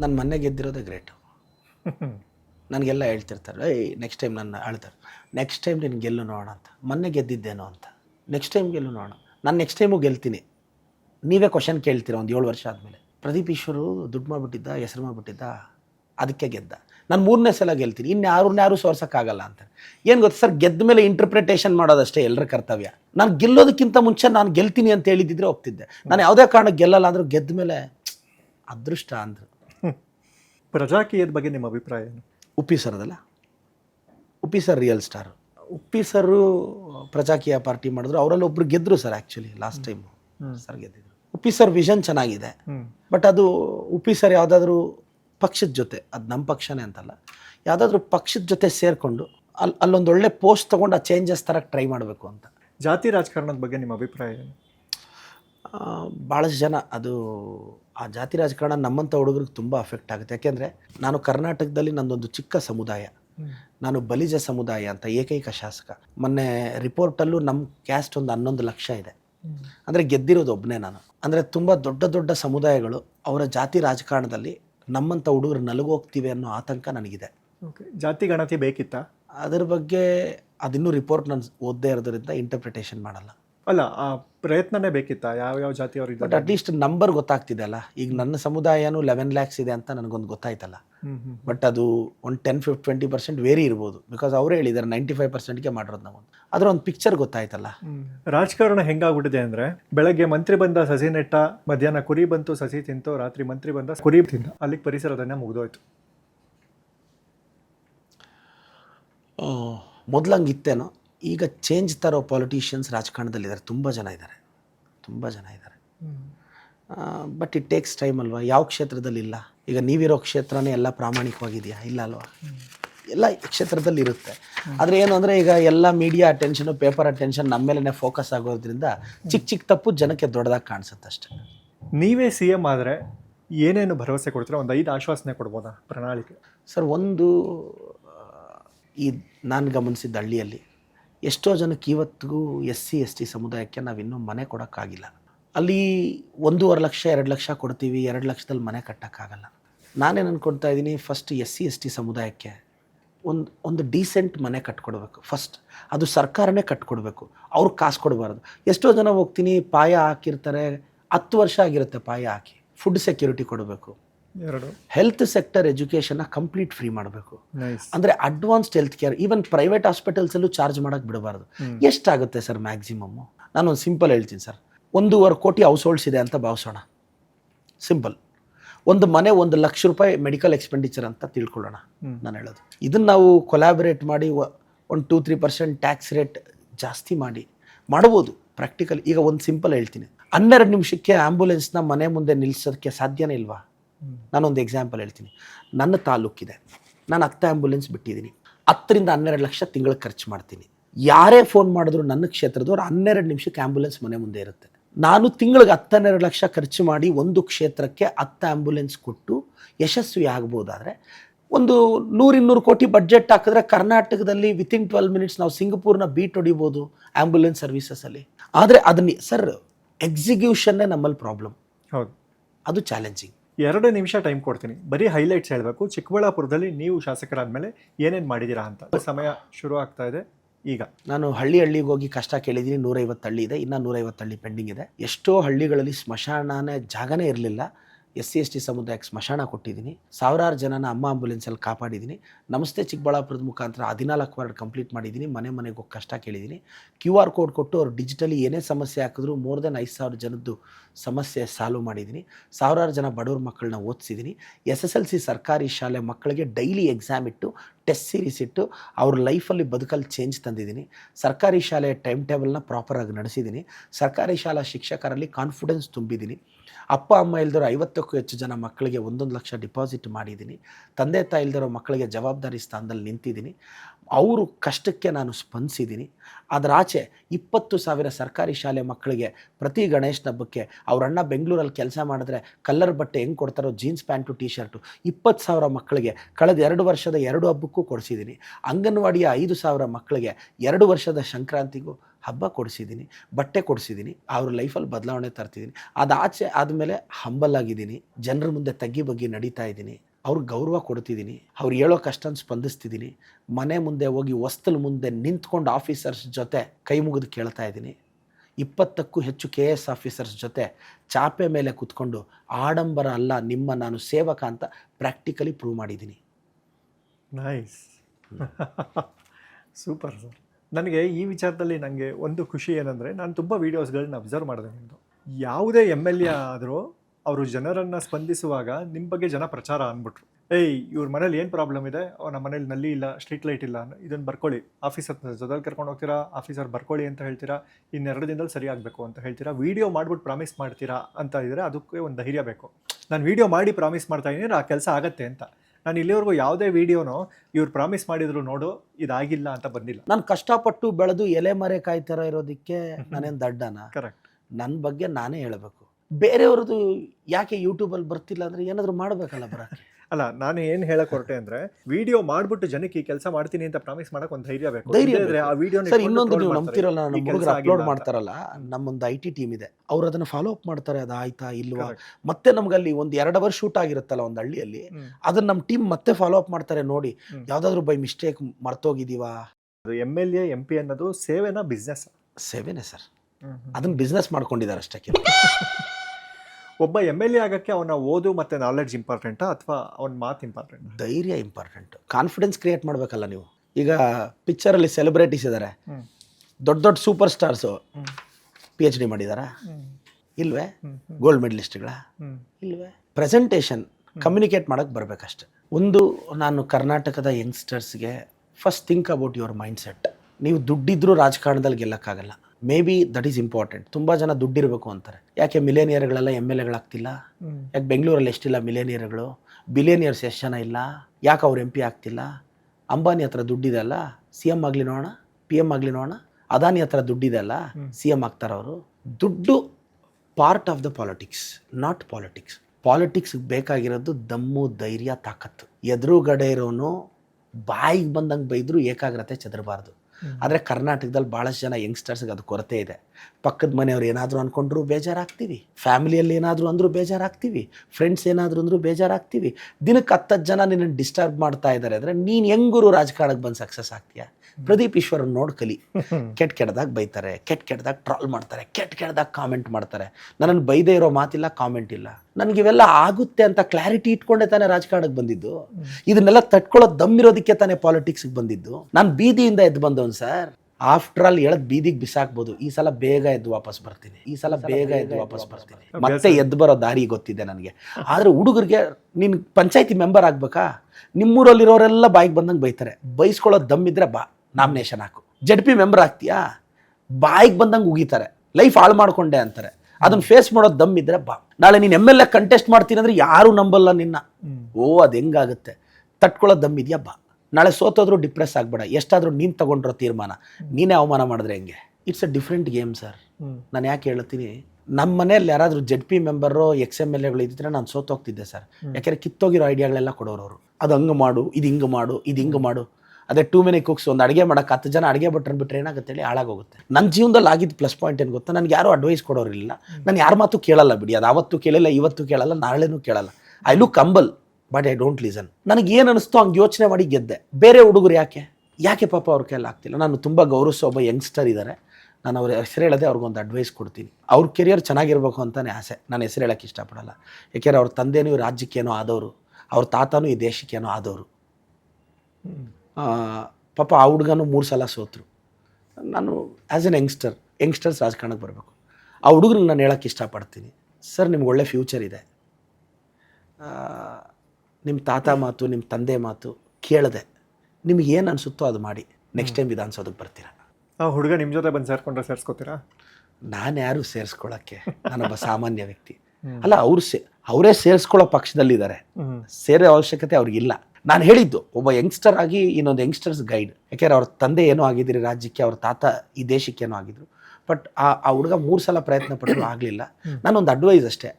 B: ನಾನು ಮೊನ್ನೆ ಗೆದ್ದಿರೋದೇ ಗ್ರೇಟ್ ನನಗೆಲ್ಲ ಹೇಳ್ತಿರ್ತಾರೆ ಏಯ್ ನೆಕ್ಸ್ಟ್ ಟೈಮ್ ನನ್ನ ಅಳ್ತಾರೆ ನೆಕ್ಸ್ಟ್ ಟೈಮ್ ನೀನು ಗೆಲ್ಲು ನೋಡೋಣ ಅಂತ. ಮೊನ್ನೆ ಗೆದ್ದಿದ್ದೇನೋ ಅಂತ. ನೆಕ್ಸ್ಟ್ ಟೈಮ್ ಗೆಲ್ಲು ನೋಡೋಣ. ನಾನು ನೆಕ್ಸ್ಟ್ ಟೈಮು ಗೆಲ್ತೀನಿ. ನೀವೇ ಕ್ವಶನ್ ಕೇಳ್ತೀರ ಒಂದು ಏಳು ವರ್ಷ ಆದಮೇಲೆ? ಪ್ರದೀಪ್ ಈಶ್ವರು ದುಡ್ಡು ಮಾಡಿಬಿಟ್ಟಿದ್ದ ಹೆಸರು ಮಾಡಿಬಿಟ್ಟಿದ್ದ? ಅದಕ್ಕೆ ಗೆದ್ದ. ನಾನು ಮೂರನೇ ಸಲ ಗೆಲ್ತೀನಿ. ಇನ್ನು ಯಾರನ್ನ ಯಾರು ಸೋರ್ಸೋಕ್ಕಾಗಲ್ಲ ಅಂತ. ಏನು ಗೊತ್ತಾ ಸರ್? ಗೆದ್ದ ಮೇಲೆ ಇಂಟರ್ಪ್ರಿಟೇಷನ್ ಮಾಡೋದಷ್ಟೇ ಎಲ್ಲರ ಕರ್ತವ್ಯ. ನಾನು ಗೆಲ್ಲೋದಕ್ಕಿಂತ ಮುಂಚೆ ನಾನು ಗೆಲ್ತೀನಿ ಅಂತ ಹೇಳಿದ್ದಿದ್ರೆ ಒಪ್ತಿದ್ದೆ. ನಾನು ಯಾವುದೇ ಕಾರಣಕ್ಕೆ ಗೆಲ್ಲಲ್ಲ ಅಂದರೂ ಗೆದ್ದ ಮೇಲೆ ಅದೃಷ್ಟ ಅಂದರು.
A: ಪ್ರಜಾಕೀಯದ ಬಗ್ಗೆ ನಿಮ್ಮ ಅಭಿಪ್ರಾಯ ಏನು?
B: ಉಪ್ಪಿ ಸರ್ ಅದಲ್ಲ? Uppi sir real star Uppi sir Prajakeeya party ಮಾಡಿದ್ರು. ಅವರಲ್ಲಿ ಒಬ್ರು ಗೆದ್ದರು sir actually last time sir ಗೆದ್ದಿದ್ರು. Uppi sir vision ಚೆನ್ನಾಗಿದೆ. ಬಟ್ ಅದು ಉಪ್ಪಿ ಸರ್ ಯಾವುದಾದ್ರೂ ಪಕ್ಷದ ಜೊತೆ ಅದು ನಮ್ಮ ಪಕ್ಷನೇ ಅಂತಲ್ಲ ಯಾವುದಾದ್ರೂ ಪಕ್ಷದ ಜೊತೆ ಸೇರಿಕೊಂಡು ಅಲ್ಲಿ ಅಲ್ಲೊಂದು ಒಳ್ಳೆ ಪೋಸ್ಟ್ ತೊಗೊಂಡು ಆ ಚೇಂಜಸ್ ತರಕ್ಕೆ ಟ್ರೈ ಮಾಡಬೇಕು ಅಂತ.
A: ಜಾತಿ ರಾಜಕಾರಣದ ಬಗ್ಗೆ ನಿಮ್ಮ ಅಭಿಪ್ರಾಯ ಏನು?
B: ಭಾಳಷ್ಟು ಜನ ಅದು ಆ ಜಾತಿ ರಾಜಕಾರಣ ನಮ್ಮಂಥ ಹುಡುಗರಿಗೆ ತುಂಬ ಅಫೆಕ್ಟ್ ಆಗುತ್ತೆ. ಯಾಕೆಂದರೆ ನಾನು ಕರ್ನಾಟಕದಲ್ಲಿ ನಂದೊಂದು ಚಿಕ್ಕ ಸಮುದಾಯ. ನಾನು ಬಲಿಜ ಸಮುದಾಯ ಅಂತ ಏಕೈಕ ಶಾಸಕ. ಮೊನ್ನೆ ರಿಪೋರ್ಟಲ್ಲೂ ನಮ್ಮ ಕ್ಯಾಸ್ಟ್ ಒಂದು ಹನ್ನೊಂದು ಲಕ್ಷ ಇದೆ. ಅಂದರೆ ಗೆದ್ದಿರೋದು ಒಬ್ಬನೇ ನಾನು. ಅಂದರೆ ತುಂಬ ದೊಡ್ಡ ದೊಡ್ಡ ಸಮುದಾಯಗಳು ಅವರ ಜಾತಿ ರಾಜಕಾರಣದಲ್ಲಿ ನಮ್ಮಂಥ ಹುಡುಗರು ನಲಗೋಗ್ತೀವಿ ಅನ್ನೋ ಆತಂಕ ನನಗಿದೆ.
A: ಓಕೆ ಜಾತಿ ಗಣತಿ ಬೇಕಿತ್ತ?
B: ಅದರ ಬಗ್ಗೆ ಅದಿನ್ನೂ ರಿಪೋರ್ಟ್ ನಾನು ಓದದೇ ಇರೋದ್ರಿಂದ ಇಂಟರ್ಪ್ರಿಟೇಷನ್ ಮಾಡಲ್ಲ.
A: ಅಲ್ಲ ಆ ಪ್ರಯತ್ನನೇ ಬೇಕಿತ್ತ? ಯಾವ ಯಾವ ಜಾತಿಯವರು
B: ಬಟ್
A: ಇದ್ದಾರೆ?
B: ಅಟ್ಲೀಸ್ಟ್ ನಂಬರ್ ಗೊತ್ತಾಗ್ತಿದೆ ಅಲ್ಲ. ಈಗ ನನ್ನ ಸಮುದಾಯನೂ ಲೆವೆನ್ ಲ್ಯಾಕ್ಸ್ ಇದೆ ಅಂತ ನನಗೊಂದು ಗೊತ್ತಾಯ್ತಲ್ಲ.
A: ಹ್ಮ್ ಹ್ಮ್
B: ಬಟ್ ಅದು ಒಂದು ten fifteen twenty percent vary ಇರ್ಬೋದು. ಬಿಕಾಸ್ ಅವರೇ ಹೇಳಿದ್ದಾರೆ ನೈಂಟಿ ಫೈವ್ ಪರ್ಸೆಂಟ್ಗೆ ಮಾಡಿರೋದು ನಾವು ಅದರ ಒಂದು ಪಿಕ್ಚರ್ ಗೊತ್ತಾಯ್ತಲ್ಲ.
A: ಹ್ಮ್. ರಾಜಕಾರಣ ಹೆಂಗಾಗ್ಬಿಟ್ಟಿದೆ ಅಂದ್ರೆ ಬೆಳಗ್ಗೆ ಮಂತ್ರಿ ಬಂದ ಸಸಿ ನೆಟ್ಟ ಮಧ್ಯಾಹ್ನ ಕುರಿ ಬಂತು ಸಸಿ ತಿಂತು ರಾತ್ರಿ ಮಂತ್ರಿ ಬಂದ ಕುರಿ ತಿಂದ ಅಲ್ಲಿಗೆ ಪರಿಸರದನ್ನ ಮುಗಿದೋಯ್ತು.
B: ಮೊದ್ಲಂಗೆ ಇತ್ತೇನೋ? ಈಗ ಚೇಂಜ್ ತರೋ ಪಾಲಿಟಿಷಿಯನ್ಸ್ ರಾಜಕಾರಣದಲ್ಲಿದ್ದಾರೆ. ತುಂಬ ಜನ ಇದ್ದಾರೆ. ತುಂಬ ಜನ ಇದ್ದಾರೆ. ಬಟ್ ಇಟ್ ಟೇಕ್ಸ್ ಟೈಮ್ ಅಲ್ವಾ? ಯಾವ ಕ್ಷೇತ್ರದಲ್ಲಿ ಇಲ್ಲ? ಈಗ ನೀವಿರೋ ಕ್ಷೇತ್ರನೇ ಎಲ್ಲ ಪ್ರಾಮಾಣಿಕವಾಗಿದೆಯಾ? ಇಲ್ಲ ಅಲ್ವಾ? ಎಲ್ಲ ಕ್ಷೇತ್ರದಲ್ಲಿ ಇರುತ್ತೆ. ಆದರೆ ಏನು ಅಂದರೆ ಈಗ ಎಲ್ಲ ಮೀಡಿಯಾ ಅಟೆನ್ಷನು ಪೇಪರ್ ಅಟೆನ್ಷನ್ ನಮ್ಮ ಮೇಲೇ ಫೋಕಸ್ ಆಗೋದ್ರಿಂದ ಚಿಕ್ಕ ಚಿಕ್ಕ ತಪ್ಪು ಜನಕ್ಕೆ ದೊಡ್ಡದಾಗಿ ಕಾಣಿಸುತ್ತೆ ಅಷ್ಟೇ.
A: ನೀವೇ ಸಿ ಎಂ ಆದರೆ ಏನೇನು ಭರವಸೆ ಕೊಡ್ತೀರಾ? ಒಂದು ಐದು ಆಶ್ವಾಸನೆ ಕೊಡ್ಬೋದಾ ಪ್ರಣಾಳಿಕೆ?
B: ಸರ್ ಒಂದು ಈ ನಾನು ಗಮನಿಸಿದ್ದ ಹಳ್ಳಿಯಲ್ಲಿ ಎಷ್ಟೋ ಜನಕ್ಕೆ ಇವತ್ತಿಗೂ ಎಸ್ ಸಿ ಎಸ್ ಟಿ ಸಮುದಾಯಕ್ಕೆ ನಾವಿನ್ನೂ ಮನೆ ಕೊಡೋಕ್ಕಾಗಿಲ್ಲ. ಅಲ್ಲಿ ಒಂದೂವರೆ ಲಕ್ಷ, ಎರಡು ಲಕ್ಷ ಕೊಡ್ತೀವಿ, ಎರಡು ಲಕ್ಷದಲ್ಲಿ ಮನೆ ಕಟ್ಟೋಕ್ಕಾಗಲ್ಲ. ನಾನೇನು ಅನ್ಕೊಳ್ತಾ ಇದ್ದೀನಿ first S C S T ಸಮುದಾಯಕ್ಕೆ ಒಂದು ಒಂದು ಡೀಸೆಂಟ್ ಮನೆ ಕಟ್ಕೊಡ್ಬೇಕು. ಫಸ್ಟ್ ಅದು ಸರ್ಕಾರನೇ ಕಟ್ಕೊಡ್ಬೇಕು. ಅವ್ರು ಕಾಸು ಕೊಡಬಾರ್ದು. ಎಷ್ಟೋ ಜನ ಹೋಗ್ತೀನಿ, ಪಾಯ ಹಾಕಿರ್ತಾರೆ, ಹತ್ತು ವರ್ಷ ಆಗಿರುತ್ತೆ ಪಾಯ ಹಾಕಿ. ಫುಡ್ ಸೆಕ್ಯೂರಿಟಿ ಕೊಡಬೇಕು.
A: ಎರಡು.
B: ಹೆಲ್ತ್ ಸೆಕ್ಟರ್ ಎಜುಕೇಷನ್ನ ಕಂಪ್ಲೀಟ್ ಫ್ರೀ ಮಾಡಬೇಕು. ಅಂದ್ರೆ advanced health care even private ಹಾಸ್ಪಿಟಲ್ಸಲ್ಲೂ charge ಮಾಡೋಕ್ಕೆ ಬಿಡಬಾರ್ದು. ಎಷ್ಟಾಗುತ್ತೆ ಸರ್ ಮ್ಯಾಗ್ಸಿಮಮ್ಮು ನಾನು ಒಂದು ಸಿಂಪಲ್ ಹೇಳ್ತೀನಿ ಸರ್. ಒಂದೂವರೆ ಕೋಟಿ ಹೌಸ್ ಹೋಲ್ಡ್ಸ್ ಇದೆ ಅಂತ ಭಾವಿಸೋಣ. ಸಿಂಪಲ್ ಒಂದು ಮನೆ ಒಂದು ಲಕ್ಷ ರೂಪಾಯಿ ಮೆಡಿಕಲ್ ಎಕ್ಸ್ಪೆಂಡಿಚರ್ ಅಂತ ತಿಳ್ಕೊಳ್ಳೋಣ ನಾನು ಹೇಳೋದು. ಇದನ್ನ ನಾವು ಕೊಲಾಬರೇಟ್ ಮಾಡಿ ಒಂದು two three percent tax rate ಜಾಸ್ತಿ ಮಾಡಿ ಮಾಡ್ಬೋದು. ಪ್ರಾಕ್ಟಿಕಲ್ ಈಗ ಒಂದು ಸಿಂಪಲ್ ಹೇಳ್ತೀನಿ. ಹನ್ನೆರಡು ನಿಮಿಷಕ್ಕೆ ಆ್ಯಂಬುಲೆನ್ಸ್ನ ಮನೆ ಮುಂದೆ ನಿಲ್ಲಿಸೋದಕ್ಕೆ ಸಾಧ್ಯನೇ ಇಲ್ವಾ. ನಾನೊಂದು ಎಕ್ಸಾಂಪಲ್ ಹೇಳ್ತೀನಿ. ನನ್ನ ತಾಲೂಕಿದೆ ನಾನು ಹತ್ತು ಆ್ಯಂಬುಲೆನ್ಸ್ ಬಿಟ್ಟಿದ್ದೀನಿ. ಹತ್ತರಿಂದ ಹನ್ನೆರಡು ಲಕ್ಷ ತಿಂಗಳಿಗೆ ಖರ್ಚು ಮಾಡ್ತೀನಿ. ಯಾರೇ ಫೋನ್ ಮಾಡಿದ್ರು ನನ್ನ ಕ್ಷೇತ್ರದವ್ರು ಹನ್ನೆರಡು ನಿಮಿಷಕ್ಕೆ ಆ್ಯಂಬುಲೆನ್ಸ್ ಮನೆ ಮುಂದೆ ಇರುತ್ತೆ. ನಾನು ತಿಂಗಳಿಗೆ ಹತ್ತನ್ನೆರಡು ಲಕ್ಷ ಖರ್ಚು ಮಾಡಿ ಒಂದು ಕ್ಷೇತ್ರಕ್ಕೆ ಹತ್ತು ಆ್ಯಂಬುಲೆನ್ಸ್ ಕೊಟ್ಟು ಯಶಸ್ವಿ ಆಗ್ಬೋದಾದರೆ ಒಂದು ನೂರಿನ್ನೂರು ಕೋಟಿ ಬಡ್ಜೆಟ್ ಹಾಕಿದ್ರೆ ಕರ್ನಾಟಕದಲ್ಲಿ ವಿತಿನ್ ಟ್ವೆಲ್ ಮಿನಿಟ್ಸ್ ನಾವು ಸಿಂಗಪೂರ್ನ ಬೀಟ್ ಹೊಡಿಬೋದು ಆ್ಯಂಬುಲೆನ್ಸ್ ಸರ್ವಿಸಸಲ್ಲಿ ಆದರೆ ಅದನ್ನ ಸರ್ ಎಕ್ಸಿಕ್ಯೂಷನ್ನೇ ನಮ್ಮಲ್ಲಿ ಪ್ರಾಬ್ಲಮ್
A: ಹೌದು.
B: ಅದು ಚಾಲೆಂಜಿಂಗ್
A: ಎರಡು ನಿಮಿಷ ಟೈಮ್ ಕೊಡ್ತೀನಿ. ಬರೀ ಹೈಲೈಟ್ಸ್ ಹೇಳಬೇಕು. ಚಿಕ್ಕಬಳ್ಳಾಪುರದಲ್ಲಿ ನೀವು ಶಾಸಕರಾದ ಮೇಲೆ ಏನೇನು ಮಾಡಿದ್ದೀರಾ ಅಂತ. ಸಮಯ ಶುರು ಆಗ್ತಾ ಇದೆ. ಈಗ.
B: ನಾನು ಹಳ್ಳಿ ಹಳ್ಳಿಗೆ ಹೋಗಿ ಕಷ್ಟ ಕೇಳಿದ್ದೀನಿ. ನೂರೈವತ್ತು ಹಳ್ಳಿ ಇದೆ. ಇನ್ನೂ ನೂರೈವತ್ತು ಹಳ್ಳಿ ಪೆಂಡಿಂಗ್ ಇದೆ. ಎಷ್ಟೋ ಹಳ್ಳಿಗಳಲ್ಲಿ ಸ್ಮಶಾನನೇ ಜಾಗನೇ ಇರಲಿಲ್ಲ. ಎಸ್ ಸಿ ಎಸ್ ಟಿ ಸಮುದಾಯಕ್ಕೆ ಸ್ಮಶಾನ ಕೊಟ್ಟಿದ್ದೀನಿ. ಸಾವಿರಾರು ಜನನ ಅಮ್ಮ ಆಂಬುಲೆನ್ಸಲ್ಲಿ ಕಾಪಾಡಿದ್ದೀನಿ. ನಮಸ್ತೆ ಚಿಕ್ಕಬಳ್ಳಾಪುರದ ಮುಖಾಂತರ ಹದಿನಾಲ್ಕು ವಾರ್ಡ್ ಕಂಪ್ಲೀಟ್ ಮಾಡಿದ್ದೀನಿ. ಮನೆ ಮನೆಗೆ ಹೋಗಿ ಕಷ್ಟ ಕೇಳಿದ್ದೀನಿ. ಕ್ಯೂ ಆರ್ ಕೋಡ್ ಕೊಟ್ಟು ಅವ್ರು ಡಿಜಿಟಲಿ ಏನೇ ಸಮಸ್ಯೆ ಹಾಕಿದ್ರು ಮೋರ್ ದೆನ್ ಐದು ಸಾವಿರ ಜನದ್ದು ಸಮಸ್ಯೆ ಸಾಲ್ವ್ ಮಾಡಿದ್ದೀನಿ. ಸಾವಿರಾರು ಜನ ಬಡವ್ರ ಮಕ್ಕಳನ್ನ ಓದಿಸಿದ್ದೀನಿ. ಎಸ್ ಎಸ್ ಎಲ್ ಸಿ ಸರ್ಕಾರಿ ಶಾಲೆ ಮಕ್ಕಳಿಗೆ ಡೈಲಿ ಎಕ್ಸಾಮ್ ಇಟ್ಟು ಟೆಸ್ಟ್ ಸೀರೀಸ್ ಇಟ್ಟು ಅವ್ರ ಲೈಫಲ್ಲಿ ಬದುಕಲ್ಲಿ ಚೇಂಜ್ ತಂದಿದ್ದೀನಿ. ಸರ್ಕಾರಿ ಶಾಲೆ ಟೈಮ್ ಟೇಬಲ್ನ ಪ್ರಾಪರಾಗಿ ನಡೆಸಿದ್ದೀನಿ. ಸರ್ಕಾರಿ ಶಾಲಾ ಶಿಕ್ಷಕರಲ್ಲಿ ಕಾನ್ಫಿಡೆನ್ಸ್ ತುಂಬಿದ್ದೀನಿ. ಅಪ್ಪ, ಅಮ್ಮ ಇಲ್ದಿರೋ ಐವತ್ತಕ್ಕೂ ಹೆಚ್ಚು ಜನ ಮಕ್ಕಳಿಗೆ ಒಂದೊಂದು ಲಕ್ಷ ಡಿಪಾಸಿಟ್ ಮಾಡಿದ್ದೀನಿ. ತಂದೆ, ತಾಯಿ ಇಲ್ದಿರೋ ಮಕ್ಕಳಿಗೆ ಜವಾಬ್ದಾರಿ ಸ್ಥಾನದಲ್ಲಿ ನಿಂತಿದ್ದೀನಿ. ಅವರು ಕಷ್ಟಕ್ಕೆ ನಾನು ಸ್ಪಂದಿಸಿದ್ದೀನಿ. ಅದರ ಆಚೆ ಇಪ್ಪತ್ತು ಸಾವಿರ ಸರ್ಕಾರಿ ಶಾಲೆ ಮಕ್ಕಳಿಗೆ ಪ್ರತಿ ಗಣೇಶನ ಹಬ್ಬಕ್ಕೆ ಅವ್ರ ಅಣ್ಣ ಬೆಂಗಳೂರಲ್ಲಿ ಕೆಲಸ ಮಾಡಿದ್ರೆ ಕಲ್ಲರ್ ಬಟ್ಟೆ ಹೆಂಗೆ ಕೊಡ್ತಾರೋ ಜೀನ್ಸ್ ಪ್ಯಾಂಟು ಟಿ ಶರ್ಟು ಇಪ್ಪತ್ತು ಸಾವಿರ ಮಕ್ಕಳಿಗೆ ಕಳೆದ ಎರಡು ವರ್ಷದ ಎರಡು ಹಬ್ಬಕ್ಕೂ ಕೊಡಿಸಿದ್ದೀನಿ. ಅಂಗನವಾಡಿಯ ಐದು ಸಾವಿರ ಮಕ್ಕಳಿಗೆ ಎರಡು ವರ್ಷದ ಸಂಕ್ರಾಂತಿಗೂ ಹಬ್ಬ ಕೊಡಿಸಿದ್ದೀನಿ. ಬಟ್ಟೆ ಕೊಡಿಸಿದ್ದೀನಿ. ಅವ್ರ ಲೈಫಲ್ಲಿ ಬದಲಾವಣೆ ತರ್ತಿದ್ದೀನಿ. ಅದು ಆಚೆ ಆದಮೇಲೆ ಹಂಬಲಾಗಿದ್ದೀನಿ ಜನರ ಮುಂದೆ ತಗ್ಗಿ ಬಗ್ಗಿ ನಡೀತಾ ಇದ್ದೀನಿ. ಅವ್ರಿಗೆ ಗೌರವ ಕೊಡ್ತಿದ್ದೀನಿ. ಅವ್ರು ಹೇಳೋ ಕಷ್ಟನ ಸ್ಪಂದಿಸ್ತಿದ್ದೀನಿ. ಮನೆ ಮುಂದೆ ಹೋಗಿ ಹೊಸ್ತಲ ಮುಂದೆ ನಿಂತ್ಕೊಂಡು ಆಫೀಸರ್ಸ್ ಜೊತೆ ಕೈ ಮುಗಿದು ಕೇಳ್ತಾ ಇದ್ದೀನಿ. ಇಪ್ಪತ್ತಕ್ಕೂ ಹೆಚ್ಚು ಕೆ ಎಸ್ ಆಫೀಸರ್ಸ್ ಜೊತೆ ಚಾಪೆ ಮೇಲೆ ಕೂತ್ಕೊಂಡು ಆಡಂಬರ ಅಲ್ಲ ನಿಮ್ಮ ನಾನು ಸೇವಕ ಅಂತ ಪ್ರಾಕ್ಟಿಕಲಿ ಪ್ರೂವ್ ಮಾಡಿದ್ದೀನಿ.
A: ನೈಸ್ ಸೂಪರ್ ಸರ್ ನನಗೆ ಈ ವಿಚಾರದಲ್ಲಿ ನನಗೆ ಒಂದು ಖುಷಿ ಏನಂದರೆ ನಾನು ತುಂಬ ವೀಡಿಯೋಸ್ಗಳನ್ನ ಅಬ್ಸರ್ವ್ ಮಾಡಿದೆ ನಿಮ್ಮದು ಯಾವುದೇ ಎಂ ಎಲ್ ಎ ಆದರೂ ಅವರು ಜನರನ್ನು ಸ್ಪಂದಿಸುವಾಗ ನಿಮ್ಮ ಬಗ್ಗೆ ಜನ ಪ್ರಚಾರ ಅಂದ್ಬಿಟ್ರು ಏಯ್ ಇವ್ರ ಮನೇಲಿ ಏನು ಪ್ರಾಬ್ಲಮ್ ಇದೆ? ಅವ್ರ ನಮ್ಮ ಮನೇಲಿ ನಲ್ಲಿ ಇಲ್ಲ ಸ್ಟ್ರೀಟ್ ಲೈಟ್ ಇಲ್ಲ ಇದನ್ನು ಬರ್ಕೊಳ್ಳಿ. ಆಫೀಸರ್ ಜೊತೆಲಿ ಕರ್ಕೊಂಡು ಹೋಗ್ತೀರಾ? ಆಫೀಸರ್ ಬರ್ಕೊಳ್ಳಿ ಅಂತ ಹೇಳ್ತೀರಾ? ಇನ್ನೆರಡು ದಿನದಲ್ಲಿ ಸರಿಯಾಗಬೇಕು ಆಗಬೇಕು ಅಂತ ಹೇಳ್ತೀರಾ? ವೀಡಿಯೋ ಮಾಡ್ಬಿಟ್ಟು ಪ್ರಾಮಿಸ್ ಮಾಡ್ತೀರಾ ಅಂತ ಇದ್ದರೆ ಅದಕ್ಕೆ ಒಂದು ಧೈರ್ಯ ಬೇಕು. ನಾನು ವೀಡಿಯೋ ಮಾಡಿ ಪ್ರಾಮಿಸ್ ಮಾಡ್ತಾ ಇದ್ದೀನಿ ಆ ಕೆಲಸ ಆಗತ್ತೆ ಅಂತ. ನಾನು ಇಲ್ಲಿವರೆಗೂ ಯಾವುದೇ ವಿಡಿಯೋನೋ ಇವ್ರು ಪ್ರಾಮಿಸ್ ಮಾಡಿದ್ರು ನೋಡು ಇದಾಗಿಲ್ಲ ಅಂತ ಬಂದಿಲ್ಲ.
B: ನಾನು ಕಷ್ಟಪಟ್ಟು ಬೆಳೆದು ಎಲೆ ಮರೆ ಕಾಯ್ತಾರ ಇರೋದಕ್ಕೆ ನಾನೇನು ದಡ್ಡನ?
A: ಕರೆಕ್ಟ್
B: ನನ್ನ ಬಗ್ಗೆ ನಾನೇ ಹೇಳಬೇಕು. ಬೇರೆಯವ್ರದ್ದು ಯಾಕೆ ಯೂಟ್ಯೂಬಲ್ಲಿ ಬರ್ತಿಲ್ಲ ಅಂದರೆ ಏನಾದರೂ ಮಾಡಬೇಕಲ್ಲ ಬರೋಕ್ಕೆ?
A: ಅಲ್ಲ ನಾನು ಏನ್ ಹೇಳಕ್ ಹೊರಟೆ ಅಂದ್ರೆ ವಿಡಿಯೋ ಮಾಡ್ಬಿಟ್ಟು ಜನಕ್ಕೆ ಈ ಕೆಲಸ ಮಾಡ್ತೀನಿ ಅಂತ ಪ್ರಾಮಿಸ್ ಮಾಡಕ್ ಒಂದು ಧೈರ್ಯ ಬೇಕು.
B: ಧೈರ್ಯ
A: ಅಂದ್ರೆ ಇದ್ರೆ ಆ ವಿಡಿಯೋ
B: ಸರ್ ಇನ್ನೊಂದು ನೀವು ನಂಬ್ತಿರಲ್ಲ ನಮ್ಮ ಹುಡುಗರು ಅಪ್ಲೋಡ್ ಮಾಡ್ತಾರಲ್ಲ ನಮ್ಮೊಂದು ಐ ಟಿ ಟೀಮ್ ಇದೆ. ಅವ್ರು ಅದನ್ನ ಫಾಲೋ ಅಪ್ ಮಾಡ್ತಾರೆ ಅದು ಆಯ್ತಾ ಇಲ್ವಾ? ಮತ್ತೆ ನಮ್ಗಲ್ಲಿ ಒಂದು ಎರಡು ಅವರ್ ಶೂಟ್ ಆಗಿರುತ್ತಲ್ಲ ಒಂದು ಹಳ್ಳಿಯಲ್ಲಿ ಅದನ್ನ ನಮ್ಮ ಟೀಮ್ ಮತ್ತೆ ಫಾಲೋ ಅಪ್ ಮಾಡ್ತಾರೆ ನೋಡಿ. ಯಾವ್ದಾದ್ರು by mistake ಮರ್ತೋಗಿದೀವಾ?
A: M L A M P ಅನ್ನೋದು ಸೇವೆನ ಬಿಸ್ನೆಸ್
B: ಸೇವೆನೇ ಸರ್. ಅದನ್ನ ಬಿಸ್ನೆಸ್ ಮಾಡ್ಕೊಂಡಿದ್ದಾರೆ ಅಷ್ಟೇ
A: ಒಬ್ಬ ಎಂ ಎಲ್ ಎ ಆಗಕ್ಕೆ ಅವನ ಓದು ಮತ್ತೆ ನಾಲೆಡ್ಜ್ ಇಂಪಾರ್ಟೆಂಟಾ ಅಥವಾ ಅವನ ಮಾತು ಇಂಪಾರ್ಟೆಂಟ್
B: ಧೈರ್ಯ ಇಂಪಾರ್ಟೆಂಟ್ ಕಾನ್ಫಿಡೆನ್ಸ್ ಕ್ರಿಯೇಟ್ ಮಾಡಬೇಕಲ್ಲ ನೀವು. ಈಗ ಪಿಕ್ಚರಲ್ಲಿ ಸೆಲೆಬ್ರಿಟೀಸ್ ಇದ್ದಾರೆ ದೊಡ್ಡ ದೊಡ್ಡ super stars. P H D ಮಾಡಿದಾರ? ಇಲ್ವೇ? ಗೋಲ್ಡ್ ಮೆಡಲಿಸ್ಟ್ಗಳ ಇಲ್ವೇ? ಪ್ರೆಸೆಂಟೇಷನ್ ಕಮ್ಯುನಿಕೇಟ್ ಮಾಡೋಕ್ಕೆ ಬರಬೇಕಷ್ಟೆ. ಒಂದು ನಾನು ಕರ್ನಾಟಕದ ಯಂಗ್ಸ್ಟರ್ಸ್ಗೆ first think about your mind set ನೀವು ದುಡ್ಡಿದ್ರೂ ರಾಜಕಾರಣದಲ್ಲಿ ಗೆಲ್ಲಕ್ಕಾಗಲ್ಲ. Maybe that is important ತುಂಬ ಜನ ದುಡ್ಡಿರಬೇಕು ಅಂತಾರೆ. ಯಾಕೆ ಮಿಲೇನಿಯರ್ಗಳೆಲ್ಲ ಎಂ ಎಲ್ ಎಗಳಾಗ್ತಿಲ್ಲ ಯಾಕೆ ಬೆಂಗಳೂರಲ್ಲಿ ಎಷ್ಟಿಲ್ಲ ಮಿಲೇನಿಯರ್ಗಳು ಬಿಲಿಯನಿಯರ್ಸ್ ಎಷ್ಟು ಜನ ಇಲ್ಲ? ಯಾಕೆ ಅವ್ರು ಎಂ ಪಿ ಆಗ್ತಿಲ್ಲ? ಅಂಬಾನಿ ಹತ್ರ ದುಡ್ಡಿದೆ ಅಲ್ಲ? ಸಿ ಎಂ ಆಗಲಿ ನೋಡೋಣ ಪಿ ಎಂ ಆಗಲಿ ನೋಡೋಣ. ಅದಾನಿ ಹತ್ರ ದುಡ್ಡಿದೆ ಅಲ್ಲ?
A: ಹ್ಮ್.
B: ಸಿ ಎಂ ಆಗ್ತಾರೆ ಅವರು. ದುಡ್ಡು part of the politics not politics politics ಬೇಕಾಗಿರೋದು ದಮ್ಮು ಧೈರ್ಯ ತಾಕತ್ತು. ಎದುರುಗಡೆ ಇರೋನು ಬಾಯಿಗೆ ಬಂದಂಗೆ ಬೈದರೂ ಏಕಾಗ್ರತೆ ಚೆದರಬಾರ್ದು. ಆದರೆ ಕರ್ನಾಟಕದಲ್ಲಿ ಭಾಳಷ್ಟು ಜನ ಯಂಗ್ಸ್ಟರ್ಸ್ಗೆ ಅದು ಕೊರತೆ ಇದೆ. ಪಕ್ಕದ ಮನೆಯವ್ರು ಏನಾದರೂ ಅಂದ್ಕೊಂಡ್ರು ಬೇಜಾರಾಗ್ತೀವಿ. ಫ್ಯಾಮಿಲಿಯಲ್ಲಿ ಏನಾದರೂ ಅಂದರೂ ಬೇಜಾರಾಗ್ತೀವಿ. ಫ್ರೆಂಡ್ಸ್ ಏನಾದರೂ ಅಂದರೂ ಬೇಜಾರಾಗ್ತೀವಿ. ದಿನಕ್ಕೆ ಹತ್ತತ್ತು ಜನ ನಿನ್ನನ್ನು ಡಿಸ್ಟರ್ಬ್ ಮಾಡ್ತಾ ಇದ್ದಾರೆ ಅಂದರೆ ನೀನು ಹೆಂಗೂರು ರಾಜಕಾರಣಕ್ಕೆ ಬಂದು ಸಕ್ಸಸ್ ಆಗ್ತೀಯಾ? ಪ್ರದೀಪ್ ಈಶ್ವರನ್ ನೋಡ್ ಕಲಿ ಕೆಟ್ಟ ಕೆಟ್ಟದಾಗ ಬೈತಾರೆ ಕೆಟ್ಟ ಕೆಟ್ಟದಾಗ ಟ್ರಾಲ್ ಮಾಡ್ತಾರೆ ಕೆಟ್ಟ ಕೆಟ್ಟದಾಗ ಕಾಮೆಂಟ್ ಮಾಡ್ತಾರೆ. ನನ್ನನ್ನು ಬೈದೇ ಇರೋ ಮಾತಿಲ್ಲ ಕಾಮೆಂಟ್ ಇಲ್ಲ. ನನಗೆ ಇವೆಲ್ಲ ಆಗುತ್ತೆ ಅಂತ ಕ್ಲಾರಿಟಿ ಇಟ್ಕೊಂಡೆ ತಾನೇ ರಾಜಕಾರಣಕ್ಕೆ ಬಂದಿದ್ದು. ಇದನ್ನೆಲ್ಲ ತಟ್ಕೊಳ್ಳೋ ದಮ್ಮಿರೋದಕ್ಕೆ ತಾನೇ ಪಾಲಿಟಿಕ್ಸ್ಗೆ ಬಂದಿದ್ದು. ನಾನು ಬೀದಿಯಿಂದ ಎದ್ದು ಬಂದವನು ಸರ್. ಆಫ್ಟರ್ ಆಲ್ ಎಳದ್ ಬೀದಿಗೆ ಬಿಸಾಕ್ಬೋದು. ಈ ಸಲ ಬೇಗ ಎದ್ದು ವಾಪಸ್ ಬರ್ತೀನಿ. ಈ ಸಲ ಬೇಗ ಎದ್ದು ವಾಪಸ್ ಬರ್ತೀನಿ. ಮತ್ತೆ ಎದ್ದು ಬರೋ ದಾರಿ ಗೊತ್ತಿದೆ ನನಗೆ. ಆದ್ರೆ ಹುಡುಗರಿಗೆ ನೀನು ಪಂಚಾಯತಿ ಮೆಂಬರ್ ಆಗ್ಬೇಕಾ? ನಿಮ್ಮೂರಲ್ಲಿರೋರೆಲ್ಲ ಬಾಯಿಗೆ ಬಂದಂಗೆ ಬೈತಾರೆ. ಬೈಸ್ಕೊಳ್ಳೋ ದಮ್ಮಿದ್ರೆ ಬಾ. ನಾಮಿನೇಷನ್ ಹಾಕು. ಜಡ್ ಪಿ ಮೆಂಬರ್ ಆಗ್ತೀಯಾ? ಬಾಯಿಗೆ ಬಂದಂಗೆ ಉಗಿತಾರೆ. ಲೈಫ್ ಹಾಳು ಮಾಡಿಕೊಂಡೆ ಅಂತಾರೆ. ಅದನ್ನ ಫೇಸ್ ಮಾಡೋದು ದಮ್ ಇದ್ರೆ ಬಾ. ನಾಳೆ ನೀನು ಎಂ ಎಲ್ ಎ ಕಂಟೆಸ್ಟ್ ಮಾಡ್ತೀನಿ ಅಂದ್ರೆ ಯಾರು ನಂಬಲ್ಲ ನಿನ್ನ. ಓ ಅದು ಹೆಂಗಾಗುತ್ತೆ? ತಟ್ಕೊಳ್ಳೋ ದಮ್ ಇದೆಯಾ? ಬಾ. ನಾಳೆ ಸೋತೋದ್ರು ಡಿಪ್ರೆಸ್ ಆಗ್ಬೇಡ. ಎಷ್ಟಾದ್ರೂ ನೀನು ತಗೊಂಡಿರೋ ತೀರ್ಮಾನ. ನೀನೇ ಅವಮಾನ ಮಾಡಿದ್ರೆ ಹೆಂಗೆ? It's a different game sir ನಾನು ಯಾಕೆ ಹೇಳ್ತೀನಿ? ನಮ್ಮ ಮನೆಯಲ್ಲಿ ಯಾರಾದರೂ Z P member X M L ಎಗಳು ಇದ್ದಿದ್ರೆ ನಾನು ಸೋತೋಗ್ತಿದ್ದೆ ಸರ್ ಯಾಕೆಂದ್ರೆ ಕಿತ್ತೋಗಿರೋ ಐಡಿಯಾಗಳೆಲ್ಲ ಕೊಡೋರು ಅವರು ಅದು ಹಂಗೆ ಮಾಡು ಇದು ಹಿಂಗೆ ಮಾಡು ಇದು ಹಿಂಗೆ ಮಾಡು. ಅದೇ ಟೂ ಮೆನಿ ಕುಕ್ಸ್ ಒಂದು ಅಡುಗೆ ಮಾಡಕ್ಕೆ ಹತ್ತು ಜನ ಅಡುಗೆ ಭಟ್ರನ್ನ ಬಿಟ್ಟರೆ ಏನಾಗುತ್ತೆ ಹೇಳಿ ಹಾಳಾಗೋಗುತ್ತೆ. ನನ್ನ ಜೀವನದಲ್ಲಿ ಆಗಿದ್ದ ಪ್ಲಸ್ ಪಾಯಿಂಟ್ ಏನು ಗೊತ್ತಾ? ನನಗೆ ಯಾರೂ ಅಡ್ವೈಸ್ ಕೊಡೋರಿಲ್ಲ ನಾನು ಯಾರ ಮಾತು ಕೇಳಲ್ಲ ಬಿಡಿ. ಅದು ಅವತ್ತು ಕೇಳಿಲ್ಲ ಇವತ್ತು ಕೇಳಲ್ಲ ನಾಳೆನೂ ಕೇಳಲ್ಲ. I look humble but I don't listen ನನಗೆ ಏನು ಅನಿಸ್ತೋ ಹಂಗೆ ಯೋಚನೆ ಮಾಡಿ ಗೆದ್ದೆ. ಬೇರೆ ಹುಡುಗರು ಯಾಕೆ? ಯಾಕೆ ಪಾಪ ಅವ್ರ ಕೈಯಲ್ಲಿ ಆಗ್ತಿಲ್ಲ? ನಾನು ತುಂಬ ಗೌರವಿಸೋ ಒಬ್ಬ ಯಂಗ್ಸ್ಟರ್ ಇದ್ದಾರೆ ನಾನು ಅವ್ರ ಹೆಸರು ಹೇಳದೆ ಅವ್ರಿಗೊಂದು ಅಡ್ವೈಸ್ ಕೊಡ್ತೀನಿ. ಅವ್ರ ಕೆರಿಯರ್ ಚೆನ್ನಾಗಿರ್ಬೇಕು ಅಂತಲೇ ಆಸೆ. ನಾನು ಹೆಸರು ಹೇಳೋಕ್ಕೆ ಇಷ್ಟಪಡಲ್ಲ. ಯಾಕೆಂದರೆ ಅವ್ರ ತಂದೆನೂ ರಾಜ್ಯಕ್ಕೇನೋ ಆದವರು. ಅವ್ರ ತಾತನೂ ಈ ದೇಶಕ್ಕೇನೋ ಆದವರು. ಪಾಪ ಆ ಹುಡುಗನೂ ಮೂರು ಸಲ ಸೋತರು. ನಾನು ಆ್ಯಸ್ ಎನ್ ಯಂಗ್ಸ್ಟರ್ ಯಂಗ್ಸ್ಟರ್ಸ್ ರಾಜಕಾರಣಕ್ಕೆ ಬರಬೇಕು. ಆ ಹುಡುಗನ ನಾನು ಹೇಳೋಕ್ಕೆ ಇಷ್ಟಪಡ್ತೀನಿ. ಸರ್ ನಿಮ್ಗೆ ಒಳ್ಳೆ ಫ್ಯೂಚರ್ ಇದೆ. ನಿಮ್ಮ ತಾತ ಮಾತು ನಿಮ್ಮ ತಂದೆ ಮಾತು ಕೇಳದೆ. ನಿಮ್ಗೆ ಏನು ಅನಿಸುತ್ತೋ ಅದು ಮಾಡಿ. ನೆಕ್ಸ್ಟ್ ಟೈಮ್ ವಿಧಾನಸೌಧಕ್ಕೆ ಬರ್ತೀರಾ.
A: ಆ ಹುಡುಗ ನಿಮ್ಮ ಜೊತೆ ಬಂದು ಸೇರ್ಕೊಂಡ್ರೆ ಸೇರಿಸ್ಕೋತೀರಾ?
B: ನಾನು ಯಾರು ಸೇರಿಸ್ಕೊಳ್ಳೋಕ್ಕೆ ನಾನೊಬ್ಬ ಸಾಮಾನ್ಯ ವ್ಯಕ್ತಿ. ಅಲ್ಲ ಅವ್ರು ಸೇ ಅವರೇ ಸೇರಿಸ್ಕೊಳ್ಳೋ ಪಕ್ಷದಲ್ಲಿದ್ದಾರೆ. ಸೇರೋ ಅವಶ್ಯಕತೆ ಅವ್ರಿಗಿಲ್ಲ. ನಾನು ಹೇಳಿದ್ದು ಒಬ್ಬ ಯಂಗ್ಸ್ಟರ್ ಆಗಿ ಇನ್ನೊಂದು ಯಂಗ್ಸ್ಟರ್ಸ್ ಗೈಡ್ ಯಾಕೆಂದ್ರೆ ಅವ್ರ ತಂದೆ ಏನೋ ಆಗಿದ್ರಿ ರಾಜ್ಯಕ್ಕೆ ಅವ್ರ ತಾತ ಈ ದೇಶಕ್ಕೆ ಏನೋ ಆಗಿದ್ರು. ಬಟ್ ಆ ಆ ಹುಡುಗ ಮೂರು ಸಲ ಪ್ರಯತ್ನ ಪಟ್ಟರು ಆಗಲಿಲ್ಲ. ನಾನೊಂದು ಅಡ್ವೈಸ್ ಅಷ್ಟೇ.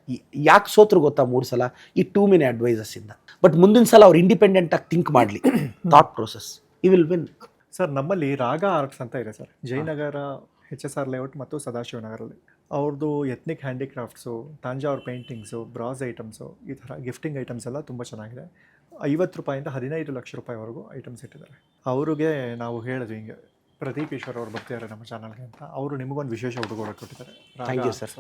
B: ಯಾಕೆ ಸೋತ್ರು ಗೊತ್ತಾ ಮೂರು ಸಲ? ಈ ಟೂ ಮಿನಿ ಅಡ್ವೈಸಸ್ ಇಂದ. ಬಟ್ ಮುಂದಿನ ಸಲ ಅವ್ರು ಇಂಡಿಪೆಂಡೆಂಟ್ ಆಗಿ ಥಿಂಕ್ ಮಾಡಲಿ. ಥಾಟ್ ಪ್ರೋಸೆಸ್ ಈ ವಿಲ್ ವಿನ್
A: ಸರ್ ನಮ್ಮಲ್ಲಿ ರಾಗ ಆರ್ಟ್ಸ್ ಅಂತ ಇದೆ sir. Jayanagar H S R layout ಮತ್ತು ಸದಾಶಿವನಗರಲ್ಲಿ. ಅವ್ರದ್ದು ಎತ್ನಿಕ್ ಹ್ಯಾಂಡಿಕ್ರಾಫ್ಟ್ಸು ತಾಂಜಾವ್ರ ಪೇಂಟಿಂಗ್ಸು ಬ್ರಾಸ್ ಐಟಮ್ಸು ಈ ಥರ ಗಿಫ್ಟಿಂಗ್ ಐಟಮ್ಸ್ ಎಲ್ಲ ತುಂಬ ಚೆನ್ನಾಗಿದೆ. ಐವತ್ತು ರೂಪಾಯಿಂದ ಹದಿನೈದು ಲಕ್ಷ ರೂಪಾಯಿವರೆಗೂ ಐಟಮ್ಸ್ ಇಟ್ಟಿದ್ದಾರೆ. ಅವ್ರಿಗೆ ನಾವು ಹೇಳಿದ್ವಿ ಹಿಂಗೆ ಪ್ರದೀಪ್ ಈಶ್ವರ್ ಅವ್ರು ಬರ್ತಿದ್ದಾರೆ ನಮ್ಮ ಚಾನಲ್ಗೆ ಅಂತ. ಅವರು ನಿಮಗೊಂದು ವಿಶೇಷ ಉಡುಗೊರೆ ಕೊಟ್ಟಿದ್ದಾರೆ.
B: ಥ್ಯಾಂಕ್ ಯು ಸರ್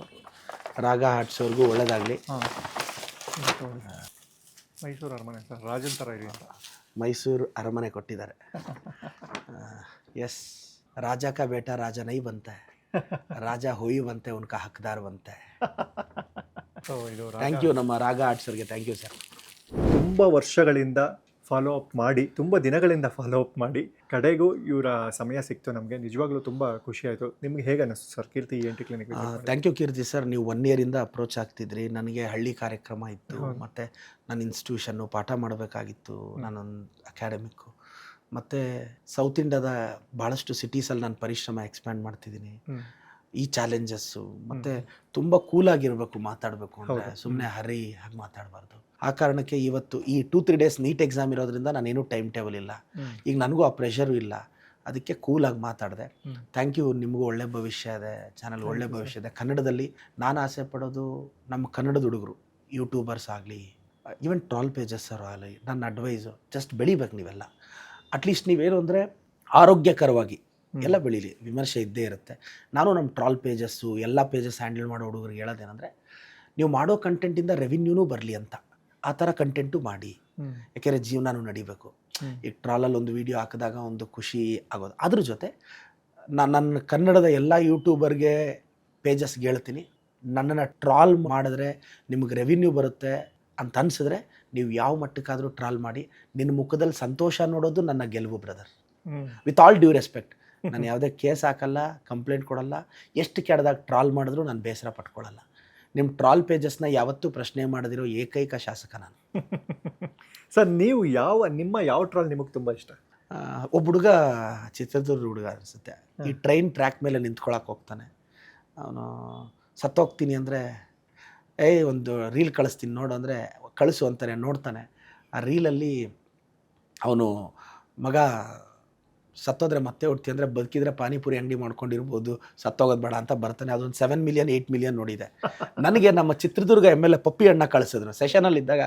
B: ರಾಗ ಹಾಡ್ಸೋರ್ಗೂ ಒಳ್ಳೇದಾಗಲಿ.
A: ಹಾಂ. ಮೈಸೂರು ಅರಮನೆ ಸರ್ ರಾಜನ್ ಥರ ಇರಿ ಅಂತ.
B: ಮೈಸೂರು ಅರಮನೆ ಕೊಟ್ಟಿದ್ದಾರೆ. ಎಸ್ ರಾಜ ಕಾ ಬೇಟ ರಾಜ ನೈ ಬಂತೆ. ರಾಜ ಹೋಯಿ ಬಂತೆ ಉನ್ಕ ಹಕ್ದಾರ್ ಬಂತೆ.
A: ಸೊ ಇದು
B: ಥ್ಯಾಂಕ್ ಯು ನಮ್ಮ ರಾಗ ಆಡ್ಸೋರ್ಗೆ ಥ್ಯಾಂಕ್ ಯು ಸರ್
A: ತುಂಬ ವರ್ಷಗಳಿಂದ ಫಾಲೋ ಅಪ್ ಮಾಡಿ ತುಂಬ ದಿನಗಳಿಂದ ಫಾಲೋ ಅಪ್ ಮಾಡಿ ಕಡೆಗೂ ಇವರ ಸಮಯ ಸಿಕ್ತು ನಮಗೆ. ನಿಜವಾಗ್ಲೂ ತುಂಬ ಖುಷಿ ಆಯಿತು. ನಿಮ್ಗೆ ಹೇಗೆ ಅನ್ನಿಸ್ತು sir Keerthi ENT clinic
B: thank you Keerthi sir. ನೀವು ಒನ್ ಇಯರಿಂದ ಅಪ್ರೋಚ್ ಆಗ್ತಿದ್ರಿ. ನನಗೆ ಹಳ್ಳಿ ಕಾರ್ಯಕ್ರಮ ಇತ್ತು. ಮತ್ತು ನನ್ನ ಇನ್ಸ್ಟಿಟ್ಯೂಷನ್ನು ಪಾಠ ಮಾಡಬೇಕಾಗಿತ್ತು ನಾನೊಂದು ಅಕಾಡೆಮಿಕ್ಕು ಮತ್ತು ಸೌತ್ ಇಂಡಿಯಾದ ಭಾಳಷ್ಟು ಸಿಟೀಸಲ್ಲಿ ನಾನು ಪರಿಶ್ರಮ ಎಕ್ಸ್ಪ್ಯಾಂಡ್ ಮಾಡ್ತಿದ್ದೀನಿ. ಈ ಚಾಲೆಂಜಸ್ಸು ಮತ್ತು ತುಂಬ ಕೂಲಾಗಿರಬೇಕು ಮಾತಾಡಬೇಕು. ಅಂದರೆ ಸುಮ್ಮನೆ ಹರಿ ಹಾಗೆ ಮಾತಾಡಬಾರ್ದು. ಆ ಕಾರಣಕ್ಕೆ ಇವತ್ತು ಈ two three days NEET exam ಇರೋದ್ರಿಂದ ನಾನೇನು ಟೈಮ್ ಟೇಬಲ್ ಇಲ್ಲ. ಈಗ ನನಗೂ ಆ ಪ್ರೆಷರು ಇಲ್ಲ. ಅದಕ್ಕೆ ಕೂಲಾಗಿ ಮಾತಾಡಿದೆ. ಥ್ಯಾಂಕ್ ಯು ನಿಮಗೂ ಒಳ್ಳೆ ಭವಿಷ್ಯ ಇದೆ. ಚಾನಲ್ ಒಳ್ಳೆ ಭವಿಷ್ಯ ಇದೆ. ಕನ್ನಡದಲ್ಲಿ ನಾನು ಆಸೆ ಪಡೋದು ನಮ್ಮ ಕನ್ನಡದ ಹುಡುಗರು ಯೂಟ್ಯೂಬರ್ಸ್ ಆಗಲಿ ಈವನ್ ಟ್ರಾಲ್ ಪೇಜಸ್ ಆಗಲಿ ನನ್ನ ಅಡ್ವೈಸು ಜಸ್ಟ್ ಬೆಳಿಬೇಕು ನೀವೆಲ್ಲ. ಅಟ್ಲೀಸ್ಟ್ ನೀವೇನು ಅಂದರೆ ಆರೋಗ್ಯಕರವಾಗಿ ಎಲ್ಲ ಬೆಳೀಲಿ. ವಿಮರ್ಶೆ ಇದ್ದೇ ಇರುತ್ತೆ. ನಾನು ನಮ್ಮ ಟ್ರಾಲ್ ಪೇಜಸ್ಸು ಎಲ್ಲ ಪೇಜಸ್ ಹ್ಯಾಂಡಲ್ ಮಾಡೋ ಹುಡುಗರಿಗೆ ಹೇಳೋದೇನೆಂದರೆ ನೀವು ಮಾಡೋ ಕಂಟೆಂಟಿಂದ ರೆವಿನ್ಯೂನೂ ಬರಲಿ ಅಂತ. ಆ ಥರ ಕಂಟೆಂಟು ಮಾಡಿ. ಯಾಕೆಂದರೆ ಜೀವನನೂ ನಡಿಬೇಕು. ಈಗ ಟ್ರಾಲಲ್ಲಿ ಒಂದು ವಿಡಿಯೋ ಹಾಕಿದಾಗ ಒಂದು ಖುಷಿ ಆಗೋದು. ಅದ್ರ ಜೊತೆ ನಾನು ನನ್ನ ಕನ್ನಡದ ಎಲ್ಲ ಯೂಟ್ಯೂಬರ್ಗೆ ಪೇಜಸ್ಗೆ ಹೇಳ್ತೀನಿ ನನ್ನನ್ನು ಟ್ರಾಲ್ ಮಾಡಿದ್ರೆ ನಿಮಗೆ ರೆವಿನ್ಯೂ ಬರುತ್ತೆ ಅಂತ ಅನಿಸಿದ್ರೆ ನೀವು ಯಾವ ಮಟ್ಟಕ್ಕಾದರೂ ಟ್ರಾಲ್ ಮಾಡಿ ನಿನ್ನ ಮುಖದಲ್ಲಿ ಸಂತೋಷ ನೋಡೋದು ನನ್ನ ಗೆಲುವು brother with all due respect ನಾನು ಯಾವುದೇ ಕೇಸ್ ಹಾಕಲ್ಲ ಕಂಪ್ಲೇಂಟ್ ಕೊಡಲ್ಲ ಎಷ್ಟು ಕೆಡ್ದಾಗ ಟ್ರಾಲ್ ಮಾಡಿದ್ರು ನಾನು ಬೇಸರ ಪಟ್ಕೊಳ್ಳಲ್ಲ. ನಿಮ್ಮ ಟ್ರಾಲ್ ಪೇಜಸ್ನ ಯಾವತ್ತೂ ಪ್ರಶ್ನೆ ಮಾಡದಿರೋ ಏಕೈಕ ಶಾಸಕ ನಾನು.
A: ಸರ್ ನೀವು ಯಾವ ನಿಮ್ಮ ಯಾವ ಟ್ರಾಲ್ ನಿಮಗೆ ತುಂಬ ಇಷ್ಟ?
B: ಆ, ಒಬ್ಬ ಹುಡುಗ ಚಿತ್ರದುರ್ಗ ಹುಡುಗ ಅನಿಸುತ್ತೆ. ಈ ಟ್ರೈನ್ ಟ್ರ್ಯಾಕ್ ಮೇಲೆ ನಿಂತ್ಕೊಳಕ್ಕೆ ಹೋಗ್ತಾನೆ. ಅವನು ಸತ್ತೋಗ್ತೀನಿ ಅಂದರೆ ಏಯ್ ಒಂದು ರೀಲ್ ಕಳಿಸ್ತೀನಿ ನೋಡು ಅಂದರೆ ಕಳಿಸು ಅಂತಾನೆ ನೋಡ್ತಾನೆ. ಆ ರೀಲಲ್ಲಿ ಅವನು ಮಗ ಸತ್ತೋದ್ರೆ ಮತ್ತೆ ಹುಡ್ತಿ ಅಂದರೆ ಬದುಕಿದ್ರೆ ಪಾನಿಪುರಿ ಅಂಗಡಿ ಮಾಡ್ಕೊಂಡಿರ್ಬೋದು ಸತ್ತೋಗೋದು ಬೇಡ ಅಂತ ಬರ್ತಾನೆ. ಅದೊಂದು ಸೆವೆನ್ ಮಿಲಿಯನ್ ಏಯ್ಟ್ ಮಿಲಿಯನ್ ನೋಡಿದೆ. ನನಗೆ ನಮ್ಮ Chitradurga M L A Pappi ಅಣ್ಣ ಕಳಿಸಿದ್ರು. ಸೆಷನಲ್ಲಿದ್ದಾಗ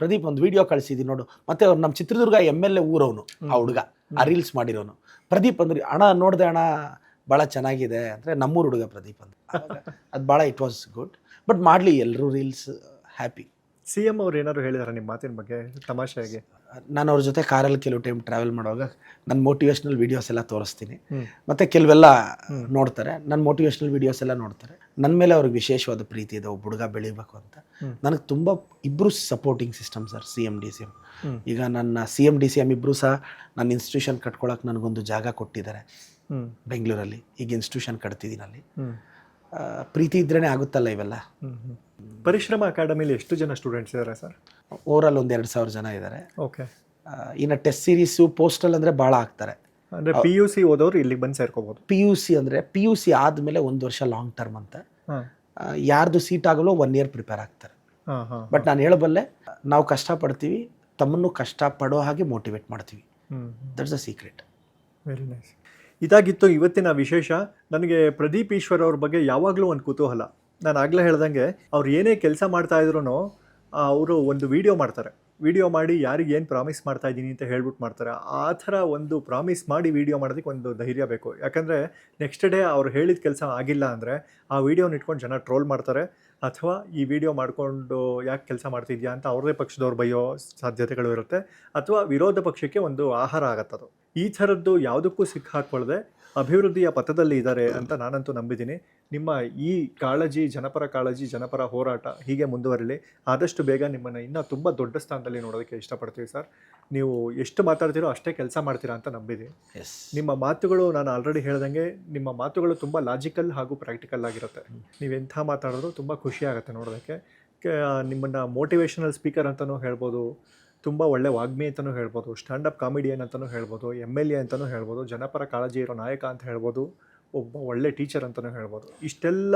B: ಪ್ರದೀಪ್ ಒಂದು ವಿಡಿಯೋ ಕಳಿಸಿದ್ವಿ ನೋಡು. ಮತ್ತೆ ಅವ್ರು ನಮ್ಮ ಚಿತ್ರದುರ್ಗ ಎಂ ಎಲ್ ಎ ಊರವನು ಆ ಹುಡುಗ. ಆ ರೀಲ್ಸ್ ಮಾಡಿರೋನು. ಪ್ರದೀಪ್ ಅಂದ್ರೆ ಅಣ್ಣ ನೋಡಿದೆ ಅಣ್ಣ ಭಾಳ ಚೆನ್ನಾಗಿದೆ. ಅಂದರೆ ನಮ್ಮೂರು ಹುಡುಗ ಪ್ರದೀಪ್ ಅಂತ. ಅದು ಭಾಳ ಇಟ್ ವಾಸ್ ಗುಡ್ ಬಟ್ ಮಾಡಲಿ ಎಲ್ಲರೂ ರೀಲ್ಸ್ ಹ್ಯಾಪಿ
A: ಸಿ ಎಂ ಅವ್ರು ಏನಾದ್ರು ಹೇಳಿದಾರೆ ನಿಮ್ಮ ಮಾತಿನ ಬಗ್ಗೆ ತಮಾಷೆಯಾಗಿ?
B: ನಾನು ಅವ್ರ ಜೊತೆ ಕಾರಲ್ಲಿ ಕೆಲವು ಟೈಮ್ ಟ್ರಾವೆಲ್ ಮಾಡುವಾಗ ನನ್ನ ಮೋಟಿವೇಶ್ನಲ್ ವೀಡಿಯೋಸ್ ಎಲ್ಲ ತೋರಿಸ್ತೀನಿ. ಮತ್ತೆ ಕೆಲವೆಲ್ಲ ನೋಡ್ತಾರೆ. ನನ್ನ ಮೋಟಿವೇಶ್ನಲ್ ವೀಡಿಯೋಸ್ ಎಲ್ಲ ನೋಡ್ತಾರೆ. ನನ್ನ ಮೇಲೆ ಅವ್ರಿಗೆ ವಿಶೇಷವಾದ ಪ್ರೀತಿ ಇದೆ ಒಬ್ಬ ಹುಡುಗ ಬೆಳಿಬೇಕು ಅಂತ. ನನಗೆ ತುಂಬ ಇಬ್ಬರು supporting system sir C M D C
A: M
B: ಈಗ ನನ್ನ C M D C M ಇಬ್ಬರು ಸಹ ನನ್ನ ಇನ್ಸ್ಟಿಟ್ಯೂಷನ್ ಕಟ್ಕೊಳಕ್ಕೆ ನನಗೊಂದು ಜಾಗ ಕೊಟ್ಟಿದ್ದಾರೆ. ಬೆಂಗಳೂರಲ್ಲಿ. ಈಗ ಇನ್ಸ್ಟಿಟ್ಯೂಷನ್ ಕಟ್ತಿದ್ದೀನಿ ಅಲ್ಲಿ. ಪ್ರೀತಿ ಇದ್ರೇ ಆಗುತ್ತಲ್ಲ ಇವೆಲ್ಲ.
A: ಪರಿಶ್ರಮ ಅಕಾಡೆಮಿಲಿ ಎಷ್ಟು ಜನ ಸ್ಟೂಡೆಂಟ್ಸ್ ಇದ್ದಾರೆ ಸರ್?
B: ಓವರಾಲ್ ಒಂದು ಎರಡು ಸಾವಿರ ಜನ ಇದ್ದಾರೆ
A: ಓಕೆ
B: ಇನ್ನು ಟೆಸ್ಟ್ ಸೀರೀಸು ಪೋಸ್ಟಲ್ ಅಂದರೆ ಭಾಳ ಆಗ್ತಾರೆ.
A: ಅಂದರೆ ಪಿ ಯು ಸಿ ಓದೋರು ಇಲ್ಲಿಗೆ ಬಂದು ಸೇರ್ಕೋಬೋದು?
B: ಪಿ ಯು ಸಿ ಅಂದರೆ ಪಿ ಯು ಸಿ ಆದಮೇಲೆ ಒಂದು ವರ್ಷ ಲಾಂಗ್ ಟರ್ಮ್ ಅಂತ. ಯಾರ್ದು ಸೀಟ್ ಆಗಲೋ ಒನ್ ಇಯರ್ ಪ್ರಿಪೇರ್ ಆಗ್ತಾರೆ. ಬಟ್ ನಾನು ಹೇಳಬಲ್ಲೆ ನಾವು ಕಷ್ಟಪಡ್ತೀವಿ ತಮ್ಮನ್ನು ಕಷ್ಟಪಡೋ ಹಾಗೆ ಮೋಟಿವೇಟ್ ಮಾಡ್ತೀವಿ. That's a secret
A: very nice ಇದಾಗಿತ್ತು ಇವತ್ತಿನ ವಿಶೇಷ. ನನಗೆ ಪ್ರದೀಪ್ ಈಶ್ವರ್ ಅವ್ರ ಬಗ್ಗೆ ಯಾವಾಗಲೂ ಒಂದು ಕುತೂಹಲ. ನಾನು ಆಗಲೇ ಹೇಳ್ದಂಗೆ ಅವ್ರು ಏನೇ ಕೆಲಸ ಮಾಡ್ತಾ ಇದ್ರು ಅವರು ಒಂದು ವಿಡಿಯೋ ಮಾಡ್ತಾರೆ. ವಿಡಿಯೋ ಮಾಡಿ ಯಾರಿಗೆ ಏನು ಪ್ರಾಮಿಸ್ ಮಾಡ್ತಾ ಇದ್ದೀನಿ ಅಂತ ಹೇಳ್ಬಿಟ್ಟು ಮಾಡ್ತಾರೆ. ಆ ಥರ ಒಂದು ಪ್ರಾಮಿಸ್ ಮಾಡಿ ವಿಡಿಯೋ ಮಾಡೋದಕ್ಕೆ ಒಂದು ಧೈರ್ಯ ಬೇಕು. ಯಾಕಂದರೆ ನೆಕ್ಸ್ಟ್ ಡೇ ಅವ್ರು ಹೇಳಿದ ಕೆಲಸ ಆಗಿಲ್ಲ ಅಂದರೆ ಆ ವಿಡಿಯೋನ ಇಟ್ಕೊಂಡು ಜನ ಟ್ರೋಲ್ ಮಾಡ್ತಾರೆ. ಅಥವಾ ಈ ವಿಡಿಯೋ ಮಾಡಿಕೊಂಡು ಯಾಕೆ ಕೆಲಸ ಮಾಡ್ತಿದ್ಯಾ ಅಂತ ಅವ್ರದೇ ಪಕ್ಷದವ್ರು ಬೈಯೋ ಸಾಧ್ಯತೆಗಳು ಇರುತ್ತೆ. ಅಥವಾ ವಿರೋಧ ಪಕ್ಷಕ್ಕೆ ಒಂದು ಆಹಾರ ಆಗತ್ತದು. ಈ ಥರದ್ದು ಯಾವುದಕ್ಕೂ ಸಿಕ್ಕಾಕೊಳ್ಳದೆ ಅಭಿವೃದ್ಧಿಯ ಪಥದಲ್ಲಿ ಇದ್ದಾರೆ ಅಂತ ನಾನಂತೂ ನಂಬಿದ್ದೀನಿ. ನಿಮ್ಮ ಈ ಕಾಳಜಿ ಜನಪರ ಕಾಳಜಿ ಜನಪರ ಹೋರಾಟ ಹೀಗೆ ಮುಂದುವರಿಲಿ. ಆದಷ್ಟು ಬೇಗ ನಿಮ್ಮನ್ನು ಇನ್ನೂ ತುಂಬ ದೊಡ್ಡ ಸ್ಥಾನದಲ್ಲಿ ನೋಡೋದಕ್ಕೆ ಇಷ್ಟಪಡ್ತೀವಿ ಸರ್. ನೀವು ಎಷ್ಟು ಮಾತಾಡ್ತೀರೋ ಅಷ್ಟೇ ಕೆಲಸ ಮಾಡ್ತೀರಾ ಅಂತ ನಂಬಿದೆ
B: ಎಸ್.
A: ನಿಮ್ಮ ಮಾತುಗಳು ನಾನು ಆಲ್ರೆಡಿ ಹೇಳ್ದಂಗೆ ನಿಮ್ಮ ಮಾತುಗಳು ತುಂಬ ಲಾಜಿಕಲ್ ಹಾಗೂ ಪ್ರಾಕ್ಟಿಕಲ್ ಆಗಿರುತ್ತೆ. ನೀವು ಎಂಥ ಮಾತಾಡಿದ್ರು ತುಂಬ ಖುಷಿ ಆಗುತ್ತೆ ನೋಡೋದಕ್ಕೆ. ನಿಮ್ಮನ್ನು ಮೋಟಿವೇಶನಲ್ ಸ್ಪೀಕರ್ ಅಂತಲೂ ಹೇಳ್ಬೋದು. ತುಂಬ ಒಳ್ಳೆ ವಾಗ್ಮಿ ಅಂತಲೂ ಹೇಳ್ಬೋದು ಸ್ಟ್ಯಾಂಡಪ್ ಕಾಮಿಡಿಯನ್ ಅಂತಲೂ ಹೇಳ್ಬೋದು ಎಂ ಎಲ್ ಎ ಅಂತಲೂ ಹೇಳ್ಬೋದು, ಜನಪರ ಕಾಳಜಿ ಇರೋ ನಾಯಕ ಅಂತ ಹೇಳ್ಬೋದು, ಒಬ್ಬ ಒಳ್ಳೆ ಟೀಚರ್ ಅಂತಲೂ ಹೇಳ್ಬೋದು. ಇಷ್ಟೆಲ್ಲ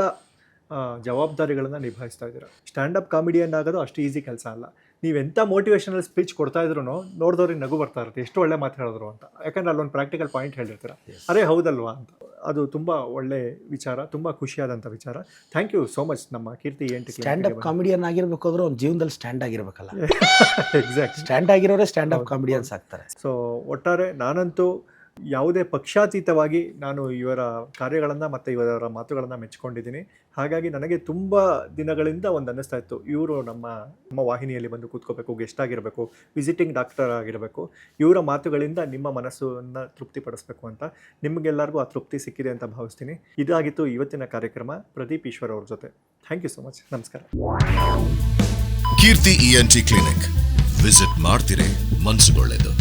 A: ಜವಾಬ್ದಾರಿಗಳನ್ನು ನಿಭಾಯಿಸ್ತಾ ಇದ್ದೀರಾ? ಸ್ಟ್ಯಾಂಡಪ್ ಕಾಮಿಡಿಯನ್ ಆಗೋದು ಅಷ್ಟು ಈಸಿ ಕೆಲಸ ಅಲ್ಲ. ನೀವೆಂಥ ಮೋಟಿವೇಶನಲ್ ಸ್ಪೀಚ್ ಕೊಡ್ತಾ ಇದ್ರು ನೋಡಿದವ್ರಿಗೆ ನಗು ಬರ್ತಾ ಇರುತ್ತೆ. ಎಷ್ಟು ಒಳ್ಳೆ ಮಾತು ಹೇಳಿದ್ರು ಅಂತ. ಯಾಕಂದ್ರೆ ಅಲ್ಲೊಂದು ಪ್ರಾಕ್ಟಿಕಲ್ ಪಾಯಿಂಟ್ ಹೇಳಿರ್ತೀರ ಅರೆ ಹೌದಲ್ವಾ ಅಂತ. ಅದು ತುಂಬ ಒಳ್ಳೆ ವಿಚಾರ ತುಂಬ ಖುಷಿಯಾದಂಥ ವಿಚಾರ. ಥ್ಯಾಂಕ್ ಯು ಸೋ ಮಚ್ ನಮ್ಮ ಕೀರ್ತಿ ಎಂಟು
B: ಸ್ಟ್ಯಾಂಡಪ್ ಕಾಮಿಡಿಯನ್ ಆಗಿರ್ಬೇಕು ಅಂದ್ರೆ ಒಂದು ಜೀವನದಲ್ಲಿ ಸ್ಟ್ಯಾಂಡ್ ಆಗಿರ್ಬೇಕಲ್ಲ.
A: ಎಕ್ಸಾಕ್ಟ್
B: ಸ್ಟ್ಯಾಂಡ್ ಆಗಿರೋರೇ ಸ್ಟ್ಯಾಂಡಪ್ ಕಾಮಿಡಿಯನ್ಸ್ ಆಗ್ತಾರೆ.
A: ಸೊ ಒಟ್ಟಾರೆ ನಾನಂತೂ ಯಾವುದೇ ಪಕ್ಷಾತೀತವಾಗಿ ನಾನು ಇವರ ಕಾರ್ಯಗಳನ್ನು ಮತ್ತು ಇವರ ಮಾತುಗಳನ್ನು ಮೆಚ್ಕೊಂಡಿದ್ದೀನಿ ಹಾಗಾಗಿ ನನಗೆ ತುಂಬ ದಿನಗಳಿಂದ ಒಂದು ಅನ್ನಿಸ್ತಾ ಇತ್ತು. ಇವರು ನಮ್ಮ ನಮ್ಮ ವಾಹಿನಿಯಲ್ಲಿ ಬಂದು ಕೂತ್ಕೋಬೇಕು, ಗೆಸ್ಟ್ ಆಗಿರಬೇಕು ವಿಸಿಟಿಂಗ್ ಡಾಕ್ಟರ್ ಆಗಿರಬೇಕು. ಇವರ ಮಾತುಗಳಿಂದ ನಿಮ್ಮ ಮನಸ್ಸನ್ನು ತೃಪ್ತಿಪಡಿಸ್ಬೇಕು ಅಂತ ನಿಮಗೆಲ್ಲರಿಗೂ ಆ ತೃಪ್ತಿ ಸಿಕ್ಕಿದೆ ಅಂತ ಭಾವಿಸ್ತೀನಿ. ಇದಾಗಿತ್ತು ಇವತ್ತಿನ ಕಾರ್ಯಕ್ರಮ. ಪ್ರದೀಪ್ ಈಶ್ವರ್ ಅವ್ರ ಜೊತೆ. ಥ್ಯಾಂಕ್ ಯು ಸೊ ಮಚ್ ನಮಸ್ಕಾರ.
C: Keerthi E N ENT clinic visit ಮಾಡ್ತಿರೇ ಮನ್ಸುಗೊಳ್ಳೆದು.